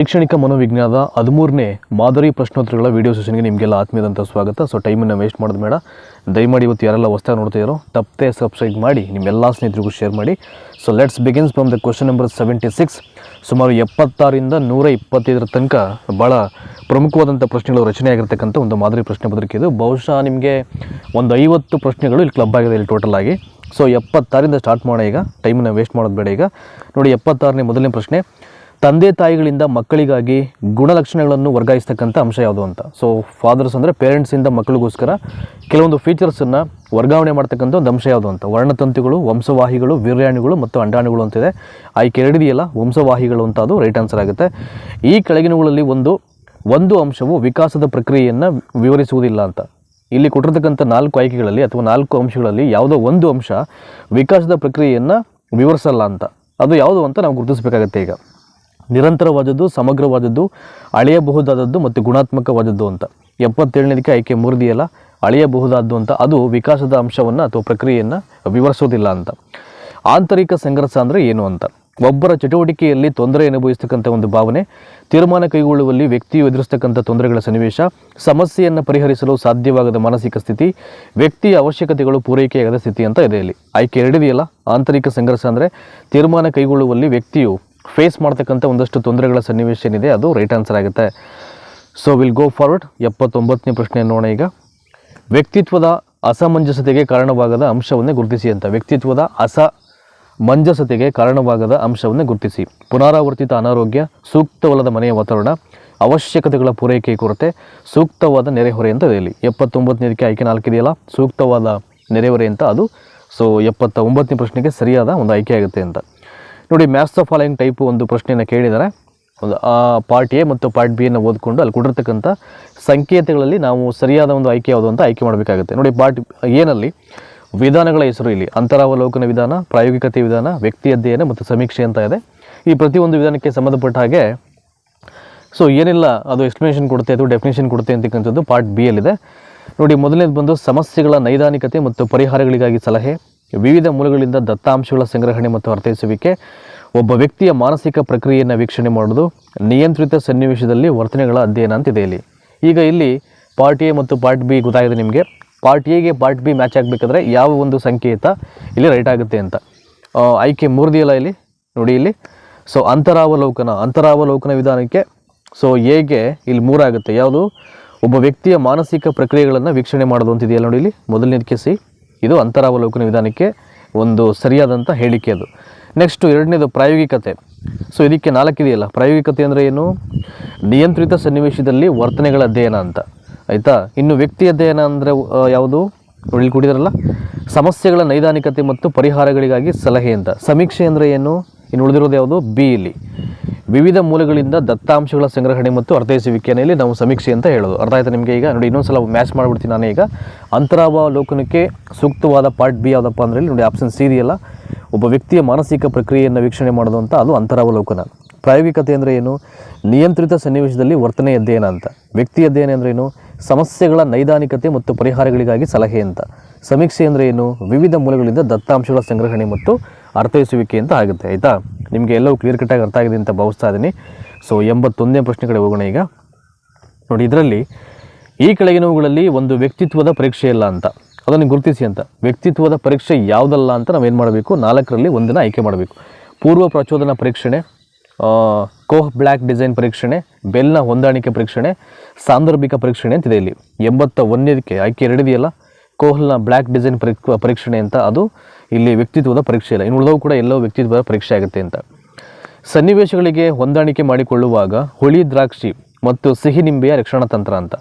ಶೈಕ್ಷಣಿಕ ಮನೋವಿಜ್ಞಾನದ ಹದಿಮೂರನೇ ಮಾದರಿ ಪ್ರಶ್ನೋತ್ತರಗಳ ವಿಡಿಯೋ ಸೆಷನ್ಗೆ ನಿಮಗೆಲ್ಲ ಆತ್ಮೀಯದಂಥ ಸ್ವಾಗತ. ಸೊ ಟೈಮನ್ನು ವೇಸ್ಟ್ ಮಾಡೋದು ಬೇಡ. ದಯಮಾಡಿ ಇವತ್ತು ಯಾರೆಲ್ಲ ಹೊಸ್ದಾಗಿ ನೋಡ್ತಿದ್ದಾರೋ ತಪ್ಪದೆ ಸಬ್ಸ್ಕ್ರೈಬ್ ಮಾಡಿ, ನಿಮ್ಮೆಲ್ಲ ಸ್ನೇಹಿತರಿಗೂ ಶೇರ್ ಮಾಡಿ. So let's begins from the question number seventy six ಸುಮಾರು ಎಪ್ಪತ್ತಾರಿಂದ ನೂರ ಇಪ್ಪತ್ತೈದರ ತನಕ ಭಾಳ ಪ್ರಮುಖವಾದಂಥ ಪ್ರಶ್ನೆಗಳು ರಚನೆ ಆಗಿರ್ತಕ್ಕಂಥ ಒಂದು ಮಾದರಿ ಪ್ರಶ್ನೆ ಪತ್ರಿಕೆ ಇದು. ಬಹುಶಃ ನಿಮಗೆ ಒಂದು ಐವತ್ತು ಪ್ರಶ್ನೆಗಳು ಇಲ್ಲಿ ಕ್ಲಬ್ ಆಗಿದೆ, ಇಲ್ಲಿ ಟೋಟಲ್ ಆಗಿ. ಸೊ ಎಪ್ಪತ್ತಾರಿಂದ ಸ್ಟಾರ್ಟ್ ಮಾಡೋಣ ಈಗ. ಟೈಮನ್ನು ವೇಸ್ಟ್ ಮಾಡೋದು ಬೇಡ ಈಗ. ನೋಡಿ, ಎಪ್ಪತ್ತಾರನೇ ಮೊದಲನೇ ಪ್ರಶ್ನೆ. ತಂದೆ ತಾಯಿಗಳಿಂದ ಮಕ್ಕಳಿಗಾಗಿ ಗುಣಲಕ್ಷಣಗಳನ್ನು ವರ್ಗಾಯಿಸ್ತಕ್ಕಂಥ ಅಂಶ ಯಾವುದು ಅಂತ. ಸೊ ಫಾದರ್ಸ್ ಅಂದರೆ ಪೇರೆಂಟ್ಸಿಂದ ಮಕ್ಕಳಿಗೋಸ್ಕರ ಕೆಲವೊಂದು ಫೀಚರ್ಸನ್ನು ವರ್ಗಾವಣೆ ಮಾಡ್ತಕ್ಕಂಥ ಒಂದು ಅಂಶ ಯಾವುದು ಅಂತ. ವರ್ಣತಂತುಗಳು, ವಂಶವಾಹಿಗಳು, ವೀರ್ಯಾಣುಗಳು ಮತ್ತು ಅಂಡಾಣುಗಳು ಅಂತಿದೆ. ಆಯ್ಕೆ ಎರಡಿದೆಯಲ್ಲ, ವಂಶವಾಹಿಗಳು ಅಂತ ಅದು ರೈಟ್ ಆನ್ಸರ್ ಆಗುತ್ತೆ. ಈ ಕೆಳಗಿನವುಗಳಲ್ಲಿ ಒಂದು ಒಂದು ಅಂಶವು ವಿಕಾಸದ ಪ್ರಕ್ರಿಯೆಯನ್ನು ವಿವರಿಸುವುದಿಲ್ಲ ಅಂತ. ಇಲ್ಲಿ ಕೊಟ್ಟಿರ್ತಕ್ಕಂಥ ನಾಲ್ಕು ಆಯ್ಕೆಗಳಲ್ಲಿ ಅಥವಾ ನಾಲ್ಕು ಅಂಶಗಳಲ್ಲಿ ಯಾವುದೋ ಒಂದು ಅಂಶ ವಿಕಾಸದ ಪ್ರಕ್ರಿಯೆಯನ್ನು ವಿವರಿಸಲ್ಲ ಅಂತ. ಅದು ಯಾವುದು ಅಂತ ನಾವು ಗುರುತಿಸಬೇಕಾಗತ್ತೆ ಈಗ. ನಿರಂತರವಾದದ್ದು, ಸಮಗ್ರವಾದದ್ದು, ಅಳೆಯಬಹುದಾದದ್ದು ಮತ್ತು ಗುಣಾತ್ಮಕವಾದದ್ದು ಅಂತ. ಎಪ್ಪತ್ತೇಳನೇದಕ್ಕೆ ಆಯ್ಕೆ ಮೂರ್ದಿಯಲ್ಲ, ಅಳೆಯಬಹುದಾದ್ದು ಅಂತ. ಅದು ವಿಕಾಸದ ಅಂಶವನ್ನು ಅಥವಾ ಪ್ರಕ್ರಿಯೆಯನ್ನು ವಿವರಿಸೋದಿಲ್ಲ ಅಂತ. ಆಂತರಿಕ ಸಂಘರ್ಷ ಅಂದರೆ ಏನು ಅಂತ. ಒಬ್ಬರ ಚಟುವಟಿಕೆಯಲ್ಲಿ ತೊಂದರೆ ಅನುಭವಿಸ್ತಕ್ಕಂಥ ಒಂದು ಭಾವನೆ, ತೀರ್ಮಾನ ಕೈಗೊಳ್ಳುವಲ್ಲಿ ವ್ಯಕ್ತಿಯು ಎದುರಿಸ್ತಕ್ಕಂಥ ತೊಂದರೆಗಳ ಸನ್ನಿವೇಶ, ಸಮಸ್ಯೆಯನ್ನು ಪರಿಹರಿಸಲು ಸಾಧ್ಯವಾಗದ ಮಾನಸಿಕ ಸ್ಥಿತಿ, ವ್ಯಕ್ತಿಯ ಅವಶ್ಯಕತೆಗಳು ಪೂರೈಕೆಯಾಗದ ಸ್ಥಿತಿ ಅಂತ ಇದೆ ಇಲ್ಲಿ. ಆಯ್ಕೆ ಎರಡಿದೆಯಲ್ಲ, ಆಂತರಿಕ ಸಂಘರ್ಷ ಅಂದರೆ ತೀರ್ಮಾನ ಕೈಗೊಳ್ಳುವಲ್ಲಿ ವ್ಯಕ್ತಿಯು ಫೇಸ್ ಮಾಡ್ತಕ್ಕಂಥ ಒಂದಷ್ಟು ತೊಂದರೆಗಳ ಸನ್ನಿವೇಶ ಏನಿದೆ, ಅದು ರೈಟ್ ಆನ್ಸರ್ ಆಗುತ್ತೆ. ಸೊ ವಿಲ್ ಗೋ ಫಾರ್ವರ್ಡ್ ಎಪ್ಪತ್ತೊಂಬತ್ತನೇ ಪ್ರಶ್ನೆ ನೋಡೋಣ ಈಗ. ವ್ಯಕ್ತಿತ್ವದ ಅಸಮಂಜಸತೆಗೆ ಕಾರಣವಾಗದ ಅಂಶವನ್ನೇ ಗುರುತಿಸಿ ಅಂತ. ವ್ಯಕ್ತಿತ್ವದ ಅಸಮಂಜಸತೆಗೆ ಕಾರಣವಾಗದ ಅಂಶವನ್ನೇ ಗುರುತಿಸಿ. ಪುನರಾವರ್ತಿತ ಅನಾರೋಗ್ಯ, ಸೂಕ್ತವಲ್ಲದ ಮನೆಯ ವಾತಾವರಣ, ಅವಶ್ಯಕತೆಗಳ ಪೂರೈಕೆ ಕೊರತೆ, ಸೂಕ್ತವಾದ ನೆರೆಹೊರೆ ಅಂತ ಇಲ್ಲಿ ಎಪ್ಪತ್ತೊಂಬತ್ತನೇದಕ್ಕೆ ಆಯ್ಕೆ ನಾಲ್ಕಿದೆಯಲ್ಲ ಸೂಕ್ತವಾದ ನೆರೆಹೊರೆ ಅಂತ ಅದು. ಸೊ ಎಪ್ಪತ್ತ ಒಂಬತ್ತನೇ ಪ್ರಶ್ನೆಗೆ ಸರಿಯಾದ ಒಂದು ಆಯ್ಕೆ ಆಗುತ್ತೆ ಅಂತ. ನೋಡಿ ಮ್ಯಾಥ್ಸ್ ಆಫ್ ಫಾಲೋಯಿಂಗ್ ಟೈಪ್ ಒಂದು ಪ್ರಶ್ನೆಯನ್ನು ಕೇಳಿದ್ದಾರೆ ಒಂದು ಆ ಪಾರ್ಟ್ ಎ ಮತ್ತು ಪಾರ್ಟ್ ಬಿ ಅನ್ನು ಓದ್ಕೊಂಡು ಅಲ್ಲಿ ಕೊಟ್ಟಿರ್ತಕ್ಕಂಥ ಸಂಕೇತಗಳಲ್ಲಿ ನಾವು ಸರಿಯಾದ ಒಂದು ಆಯ್ಕೆ ಯಾವುದು ಅಂತ ಆಯ್ಕೆ ಮಾಡಬೇಕಾಗುತ್ತೆ. ನೋಡಿ ಪಾರ್ಟ್ ಏನಲ್ಲಿ ವಿಧಾನಗಳ ಹೆಸರು ಇಲ್ಲಿ. ಅಂತರಾವಲೋಕನ ವಿಧಾನ, ಪ್ರಾಯೋಗಿಕತೆ ವಿಧಾನ, ವ್ಯಕ್ತಿ ಅಧ್ಯಯನ ಮತ್ತು ಸಮೀಕ್ಷೆ ಅಂತ ಇದೆ. ಈ ಪ್ರತಿಯೊಂದು ವಿಧಾನಕ್ಕೆ ಸಂಬಂಧಪಟ್ಟ ಹಾಗೆ ಸೊ ಏನಿಲ್ಲ, ಅದು ಎಕ್ಸ್ಪ್ಲನೇಷನ್ ಕೊಡುತ್ತೆ ಅಥವಾ ಡೆಫಿನೇಷನ್ ಕೊಡುತ್ತೆ ಅಂತಕ್ಕಂಥದ್ದು ಪಾರ್ಟ್ ಬಿ ಯಲ್ಲಿದೆ ನೋಡಿ, ಮೊದಲನೇದು ಬಂದು ಸಮಸ್ಯೆಗಳ ನೈದಾನಿಕತೆ ಮತ್ತು ಪರಿಹಾರಗಳಿಗಾಗಿ ಸಲಹೆ, ವಿವಿಧ ಮೂಲಗಳಿಂದ ದತ್ತಾಂಶಗಳ ಸಂಗ್ರಹಣೆ ಮತ್ತು ಅರ್ಥೈಸುವಿಕೆ ಒಬ್ಬ ವ್ಯಕ್ತಿಯ ಮಾನಸಿಕ ಪ್ರಕ್ರಿಯೆಯನ್ನು ವೀಕ್ಷಣೆ ಮಾಡೋದು ನಿಯಂತ್ರಿತ ಸನ್ನಿವೇಶದಲ್ಲಿ ವರ್ತನೆಗಳ ಅಧ್ಯಯನ ಅಂತಿದೆ ಇಲ್ಲಿ. ಈಗ ಇಲ್ಲಿ ಪಾರ್ಟ್ ಎ ಮತ್ತು ಪಾರ್ಟ್ ಬಿ ಗೊತ್ತಾಗಿದೆ ನಿಮಗೆ. ಪಾರ್ಟ್ ಎಗೆ ಪಾರ್ಟ್ ಬಿ ಮ್ಯಾಚ್ ಆಗಬೇಕಾದ್ರೆ ಯಾವ ಒಂದು ಸಂಕೇತ ಇಲ್ಲಿ ರೈಟ್ ಆಗುತ್ತೆ ಅಂತ. ಆಯ್ಕೆ ಮೂರ್ದಿಯಲ್ಲ ಇಲ್ಲಿ? ನೋಡಿ ಇಲ್ಲಿ. ಸೊ ಅಂತರಾವಲೋಕನ ಅಂತರಾವಲೋಕನ ವಿಧಾನಕ್ಕೆ ಸೊ ಎಗೆ ಇಲ್ಲಿ ಮೂರಾಗುತ್ತೆ ಯಾವುದು? ಒಬ್ಬ ವ್ಯಕ್ತಿಯ ಮಾನಸಿಕ ಪ್ರಕ್ರಿಯೆಗಳನ್ನು ವೀಕ್ಷಣೆ ಮಾಡೋದು ಅಂತಿದೆಯಲ್ಲ ನೋಡಿ ಇಲ್ಲಿ. ಮೊದಲನೇದಕ್ಕೆ ಸಿ. ಇದು ಅಂತರಾವಲೋಕನ ವಿಧಾನಕ್ಕೆ ಒಂದು ಸರಿಯಾದಂಥ ಹೇಳಿಕೆ ಅದು. ನೆಕ್ಸ್ಟು ಎರಡನೇದು ಪ್ರಾಯೋಗಿಕತೆ. ಸೊ ಇದಕ್ಕೆ ನಾಲ್ಕಿದೆಯಲ್ಲ ಪ್ರಾಯೋಗಿಕತೆ ಅಂದರೆ ಏನು? ನಿಯಂತ್ರಿತ ಸನ್ನಿವೇಶದಲ್ಲಿ ವರ್ತನೆಗಳ ಅಧ್ಯಯನ ಅಂತ. ಆಯಿತಾ? ಇನ್ನು ವ್ಯಕ್ತಿ ಅಧ್ಯಯನ ಅಂದರೆ ಯಾವುದು? ಒಳ್ಳೆ ಇಲ್ಲಿ ಕೊಟ್ಟಿದಾರಲ್ಲ ಸಮಸ್ಯೆಗಳ ನೈದಾನಿಕತೆ ಮತ್ತು ಪರಿಹಾರಗಳಿಗಾಗಿ ಸಲಹೆ ಅಂತ. ಸಮೀಕ್ಷೆ ಅಂದರೆ ಏನು? ಇನ್ನು ಉಳಿದಿರೋದು ಯಾವುದು? ಬಿ ಇಲ್ಲಿ. ವಿವಿಧ ಮೂಲಗಳಿಂದ ದತ್ತಾಂಶಗಳ ಸಂಗ್ರಹಣೆ ಮತ್ತು ಅರ್ಥೈಸುವಿಕೆಯಲ್ಲಿ ನಾವು ಸಮೀಕ್ಷೆ ಅಂತ ಹೇಳೋದು. ಅರ್ಥ ಆಯಿತು ನಿಮಗೆ ಈಗ? ನೋಡಿ ಇನ್ನೊಂದು ಸಲ ಮ್ಯಾಚ್ ಮಾಡಿಬಿಡ್ತೀನಿ ನಾನು ಈಗ. ಅಂತರಾವಲೋಕನಕ್ಕೆ ಸೂಕ್ತವಾದ ಪಾರ್ಟ್ ಬಿ ಯಾವುದಪ್ಪ ಅಂದರೆ ನೋಡಿ ಆಪ್ಷನ್ ಸಿ ಇದೆಯಲ್ಲ. ಒಬ್ಬ ವ್ಯಕ್ತಿಯ ಮಾನಸಿಕ ಪ್ರಕ್ರಿಯೆಯನ್ನು ವೀಕ್ಷಣೆ ಮಾಡೋದು ಅಂತ ಅದು ಅಂತರಾವಲೋಕನ ಪ್ರಾಯೋಗಿಕತೆ ಅಂದರೆ ಏನು? ನಿಯಂತ್ರಿತ ಸನ್ನಿವೇಶದಲ್ಲಿ ವರ್ತನೆ ಅಧ್ಯಯನ ಅಂತ. ವ್ಯಕ್ತಿ ಅಧ್ಯಯನ ಅಂದರೆ ಏನು? ಸಮಸ್ಯೆಗಳ ನೈದಾನಿಕತೆ ಮತ್ತು ಪರಿಹಾರಗಳಿಗಾಗಿ ಸಲಹೆ ಅಂತ. ಸಮೀಕ್ಷೆ ಅಂದರೆ ಏನು? ವಿವಿಧ ಮೂಲಗಳಿಂದ ದತ್ತಾಂಶಗಳ ಸಂಗ್ರಹಣೆ ಮತ್ತು ಅರ್ಥೈಸುವಿಕೆ ಅಂತ ಆಗುತ್ತೆ, ಆಯಿತಾ? ನಿಮಗೆ ಎಲ್ಲವೂ ಕ್ಲಿಯರ್ ಕಟ್ಟಾಗಿ ಅರ್ಥ ಆಗಿದೆ ಅಂತ ಭಾವಿಸ್ತಾ ಇದ್ದೀನಿ. ಸೊ ಎಂಬತ್ತೊಂದನೇ ಪ್ರಶ್ನೆ ಕಡೆ ಹೋಗೋಣ ಈಗ. ನೋಡಿ, ಇದರಲ್ಲಿ ಈ ಕೆಳಗಿನವುಗಳಲ್ಲಿ ಒಂದು ವ್ಯಕ್ತಿತ್ವದ ಪರೀಕ್ಷೆ ಇಲ್ಲ ಅಂತ. ಅದನ್ನು ಗುರುತಿಸಿ ಅಂತ. ವ್ಯಕ್ತಿತ್ವದ ಪರೀಕ್ಷೆ ಯಾವುದಲ್ಲ ಅಂತ ನಾವೇನು ಮಾಡಬೇಕು? ನಾಲ್ಕರಲ್ಲಿ ಒಂದಿನ ಆಯ್ಕೆ ಮಾಡಬೇಕು. ಪೂರ್ವ ಪ್ರಚೋದನಾ ಪರೀಕ್ಷಣೆ ಕೋಹ್ ಬ್ಲ್ಯಾಕ್ ಡಿಸೈನ್ ಪರೀಕ್ಷಣೆ, ಬೆಲ್ನ ಹೊಂದಾಣಿಕೆ ಪರೀಕ್ಷಣೆ, ಸಾಂದರ್ಭಿಕ ಪರೀಕ್ಷಣೆ ಅಂತಿದೆ ಇಲ್ಲಿ. ಎಂಬತ್ತ ಒಂದನೇದಕ್ಕೆ ಆಯ್ಕೆ ಎರಡಿದೆಯಲ್ಲ? ಕೋಹ್ಲ್ನ ಬ್ಲ್ಯಾಕ್ ಡಿಸೈನ್ ಪರೀಕ್, ಪರೀಕ್ಷಣೆ ಅಂತ ಅದು ಇಲ್ಲಿ ವ್ಯಕ್ತಿತ್ವದ ಪರೀಕ್ಷೆ ಇಲ್ಲ. ಇನ್ನು ಉಳಿದವು ಕೂಡ ಎಲ್ಲೋ ವ್ಯಕ್ತಿತ್ವದ ಪರೀಕ್ಷೆ ಆಗುತ್ತೆ ಅಂತ. ಸನ್ನಿವೇಶಗಳಿಗೆ ಹೊಂದಾಣಿಕೆ ಮಾಡಿಕೊಳ್ಳುವಾಗ ಹುಳಿ ದ್ರಾಕ್ಷಿ ಮತ್ತು ಸಿಹಿ ನಿಂಬೆಯ ರಕ್ಷಣಾ ತಂತ್ರ ಅಂತ.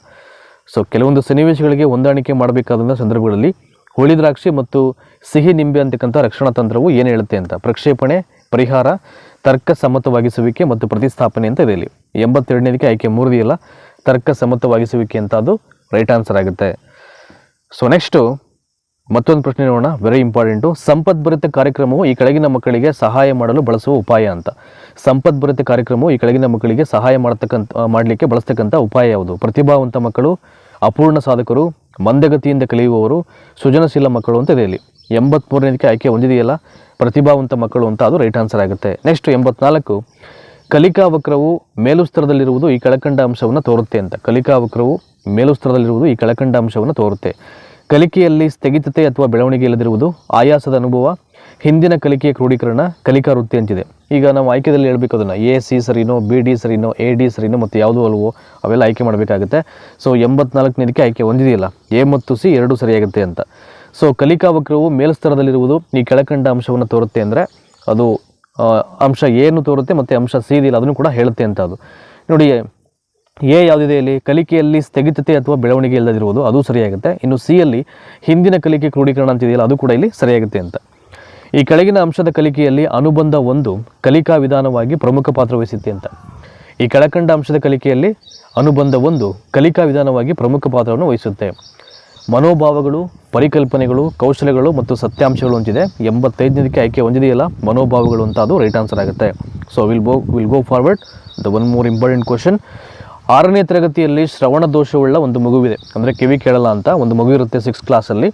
ಸೊ ಕೆಲವೊಂದು ಸನ್ನಿವೇಶಗಳಿಗೆ ಹೊಂದಾಣಿಕೆ ಮಾಡಬೇಕಾದಂಥ ಸಂದರ್ಭಗಳಲ್ಲಿ ಹುಳಿ ದ್ರಾಕ್ಷಿ ಮತ್ತು ಸಿಹಿ ನಿಂಬೆ ಅಂತಕ್ಕಂಥ ರಕ್ಷಣಾ ತಂತ್ರವು ಏನು ಹೇಳುತ್ತೆ ಅಂತ. ಪ್ರಕ್ಷೇಪಣೆ, ಪರಿಹಾರ, ತರ್ಕ ಸಮ್ಮತವಾಗಿಸುವಿಕೆ ಮತ್ತು ಪ್ರತಿಸ್ಥಾಪನೆ ಅಂತ ಇದೆ ಇಲ್ಲಿ. ಎಂಬತ್ತೆರಡನೇದಕ್ಕೆ ಆಯ್ಕೆ ಮೂರದಿಯಲ್ಲ, ತರ್ಕ ಸಮ್ಮತವಾಗಿಸುವಿಕೆ ಅಂತ ಅದು ರೈಟ್ ಆನ್ಸರ್ ಆಗುತ್ತೆ. ಸೊ ನೆಕ್ಸ್ಟು ಮತ್ತೊಂದು ಪ್ರಶ್ನೆ ನೋಡೋಣ. ವೆರಿ ಇಂಪಾರ್ಟೆಂಟು ಸಂಪದ್ಭರಿತ ಕಾರ್ಯಕ್ರಮವು ಈ ಕೆಳಗಿನ ಮಕ್ಕಳಿಗೆ ಸಹಾಯ ಮಾಡಲು ಬಳಸುವ ಉಪಾಯ ಅಂತ. ಸಂಪದ್ಭರಿತ ಕಾರ್ಯಕ್ರಮವು ಈ ಕೆಳಗಿನ ಮಕ್ಕಳಿಗೆ ಸಹಾಯ ಮಾಡತಕ್ಕಂಥ, ಮಾಡಲಿಕ್ಕೆ ಬಳಸ್ತಕ್ಕಂಥ ಉಪಾಯ ಯಾವುದು? ಪ್ರತಿಭಾವಂತ ಮಕ್ಕಳು, ಅಪೂರ್ಣ ಸಾಧಕರು, ಮಂದಗತಿಯಿಂದ ಕಲಿಯುವವರು, ಸೃಜನಶೀಲ ಮಕ್ಕಳು ಅಂತ ಇದೆ ಇಲ್ಲಿ. ಎಂಬತ್ಮೂರನೇದಕ್ಕೆ ಆಯ್ಕೆ ಹೊಂದಿದೆಯಲ್ಲ? ಪ್ರತಿಭಾವಂತ ಮಕ್ಕಳು ಅಂತ ಅದು ರೈಟ್ ಆನ್ಸರ್ ಆಗುತ್ತೆ. ನೆಕ್ಸ್ಟ್ ಎಂಬತ್ನಾಲ್ಕು. ಕಲಿಕಾ ವಕ್ರವು ಮೇಲುಸ್ತರದಲ್ಲಿರುವುದು ಈ ಕೆಳಕಂಡ ಅಂಶವನ್ನು ತೋರುತ್ತೆ ಅಂತ. ಕಲಿಕಾ ವಕ್ರವು ಮೇಲುಸ್ತರದಲ್ಲಿರುವುದು ಈ ಕೆಳಕಂಡ ಅಂಶವನ್ನು ತೋರುತ್ತೆ. ಕಲಿಕೆಯಲ್ಲಿ ಸ್ಥಗಿತತೆ ಅಥವಾ ಬೆಳವಣಿಗೆ ಇಲ್ಲದಿರುವುದು ಆಯಾಸದ ಅನುಭವ, ಹಿಂದಿನ ಕಲಿಕೆಯ ಕ್ರೋಢೀಕರಣ ಕಲಿಕಾ ವೃತ್ತಿ ಅಂತಿದೆ. ಈಗ ನಾವು ಆಯ್ಕೆದಲ್ಲಿ ಹೇಳಬೇಕು ಅದನ್ನು. ಎ, ಸಿ ಸರಿನೋ, ಬಿ, ಡಿ ಸರಿನೋ, ಎ, ಡಿ ಸರಿನೋ ಮತ್ತು ಯಾವುದು ಅಲ್ವೋ ಅವೆಲ್ಲ ಆಯ್ಕೆ ಮಾಡಬೇಕಾಗುತ್ತೆ. ಸೊ ಎಂಬತ್ನಾಲ್ಕನೇದಕ್ಕೆ ಆಯ್ಕೆ ಹೊಂದಿದೆಯಲ್ಲ ಎ ಮತ್ತು ಸಿ ಎರಡೂ ಸರಿಯಾಗುತ್ತೆ ಅಂತ. ಸೊ ಕಲಿಕಾ ವಕ್ರವು ಮೇಲ್ಸ್ತರದಲ್ಲಿರುವುದು ಈ ಕೆಳಕಂಡ ಅಂಶವನ್ನು ತೋರುತ್ತೆ ಅಂದರೆ ಅದು ಅಂಶ ಏನು ತೋರುತ್ತೆ ಮತ್ತು ಅಂಶ ಸೀದಿಲ್ಲ ಅದನ್ನು ಕೂಡ ಹೇಳುತ್ತೆ ಅಂತ ಅದು ನೋಡಿ, ಎ ಯಾವುದಿದೆ ಇಲ್ಲಿ? ಕಲಿಕೆಯಲ್ಲಿ ಸ್ಥಗಿತತೆ ಅಥವಾ ಬೆಳವಣಿಗೆ ಇಲ್ಲದಿರುವುದು ಅದು ಸರಿಯಾಗುತ್ತೆ. ಇನ್ನು ಸಿ ಅಲ್ಲಿ ಹಿಂದಿನ ಕಲಿಕೆ ಕ್ರೋಢೀಕರಣ ಅಂತಿದೆಯಲ್ಲ ಅದು ಕೂಡ ಇಲ್ಲಿ ಸರಿಯಾಗುತ್ತೆ ಅಂತ. ಈ ಕೆಳಗಿನ ಅಂಶದ ಕಲಿಕೆಯಲ್ಲಿ ಅನುಬಂಧ ಒಂದು ಕಲಿಕಾ ವಿಧಾನವಾಗಿ ಪ್ರಮುಖ ಪಾತ್ರ ವಹಿಸುತ್ತೆ ಅಂತ. ಈ ಕೆಳಕಂಡ ಅಂಶದ ಕಲಿಕೆಯಲ್ಲಿ ಅನುಬಂಧ ಒಂದು ಕಲಿಕಾ ವಿಧಾನವಾಗಿ ಪ್ರಮುಖ ಪಾತ್ರವನ್ನು ವಹಿಸುತ್ತೆ. ಮನೋಭಾವಗಳು, ಪರಿಕಲ್ಪನೆಗಳು ಕೌಶಲ್ಯಗಳು ಮತ್ತು ಸತ್ಯಾಂಶಗಳು ಹೊಂದಿದೆ. ಎಂಬತ್ತೈದನೇದಕ್ಕೆ ಆಯ್ಕೆ ಹೊಂದಿದೆಯಲ್ಲ, ಮನೋಭಾವಗಳು ಅಂತ ಅದು ರೈಟ್ ಆನ್ಸರ್ ಆಗುತ್ತೆ. So will go will go forward the one more important question ಆರನೇ ತರಗತಿಯಲ್ಲಿ ಶ್ರವಣ ದೋಷವುಳ್ಳ ಒಂದು ಮಗುವಿದೆ. ಅಂದರೆ ಕಿವಿ ಕೇಳಲ್ಲ ಅಂತ ಒಂದು ಮಗು ಇರುತ್ತೆ ಸಿಕ್ಸ್ ಕ್ಲಾಸಲ್ಲಿ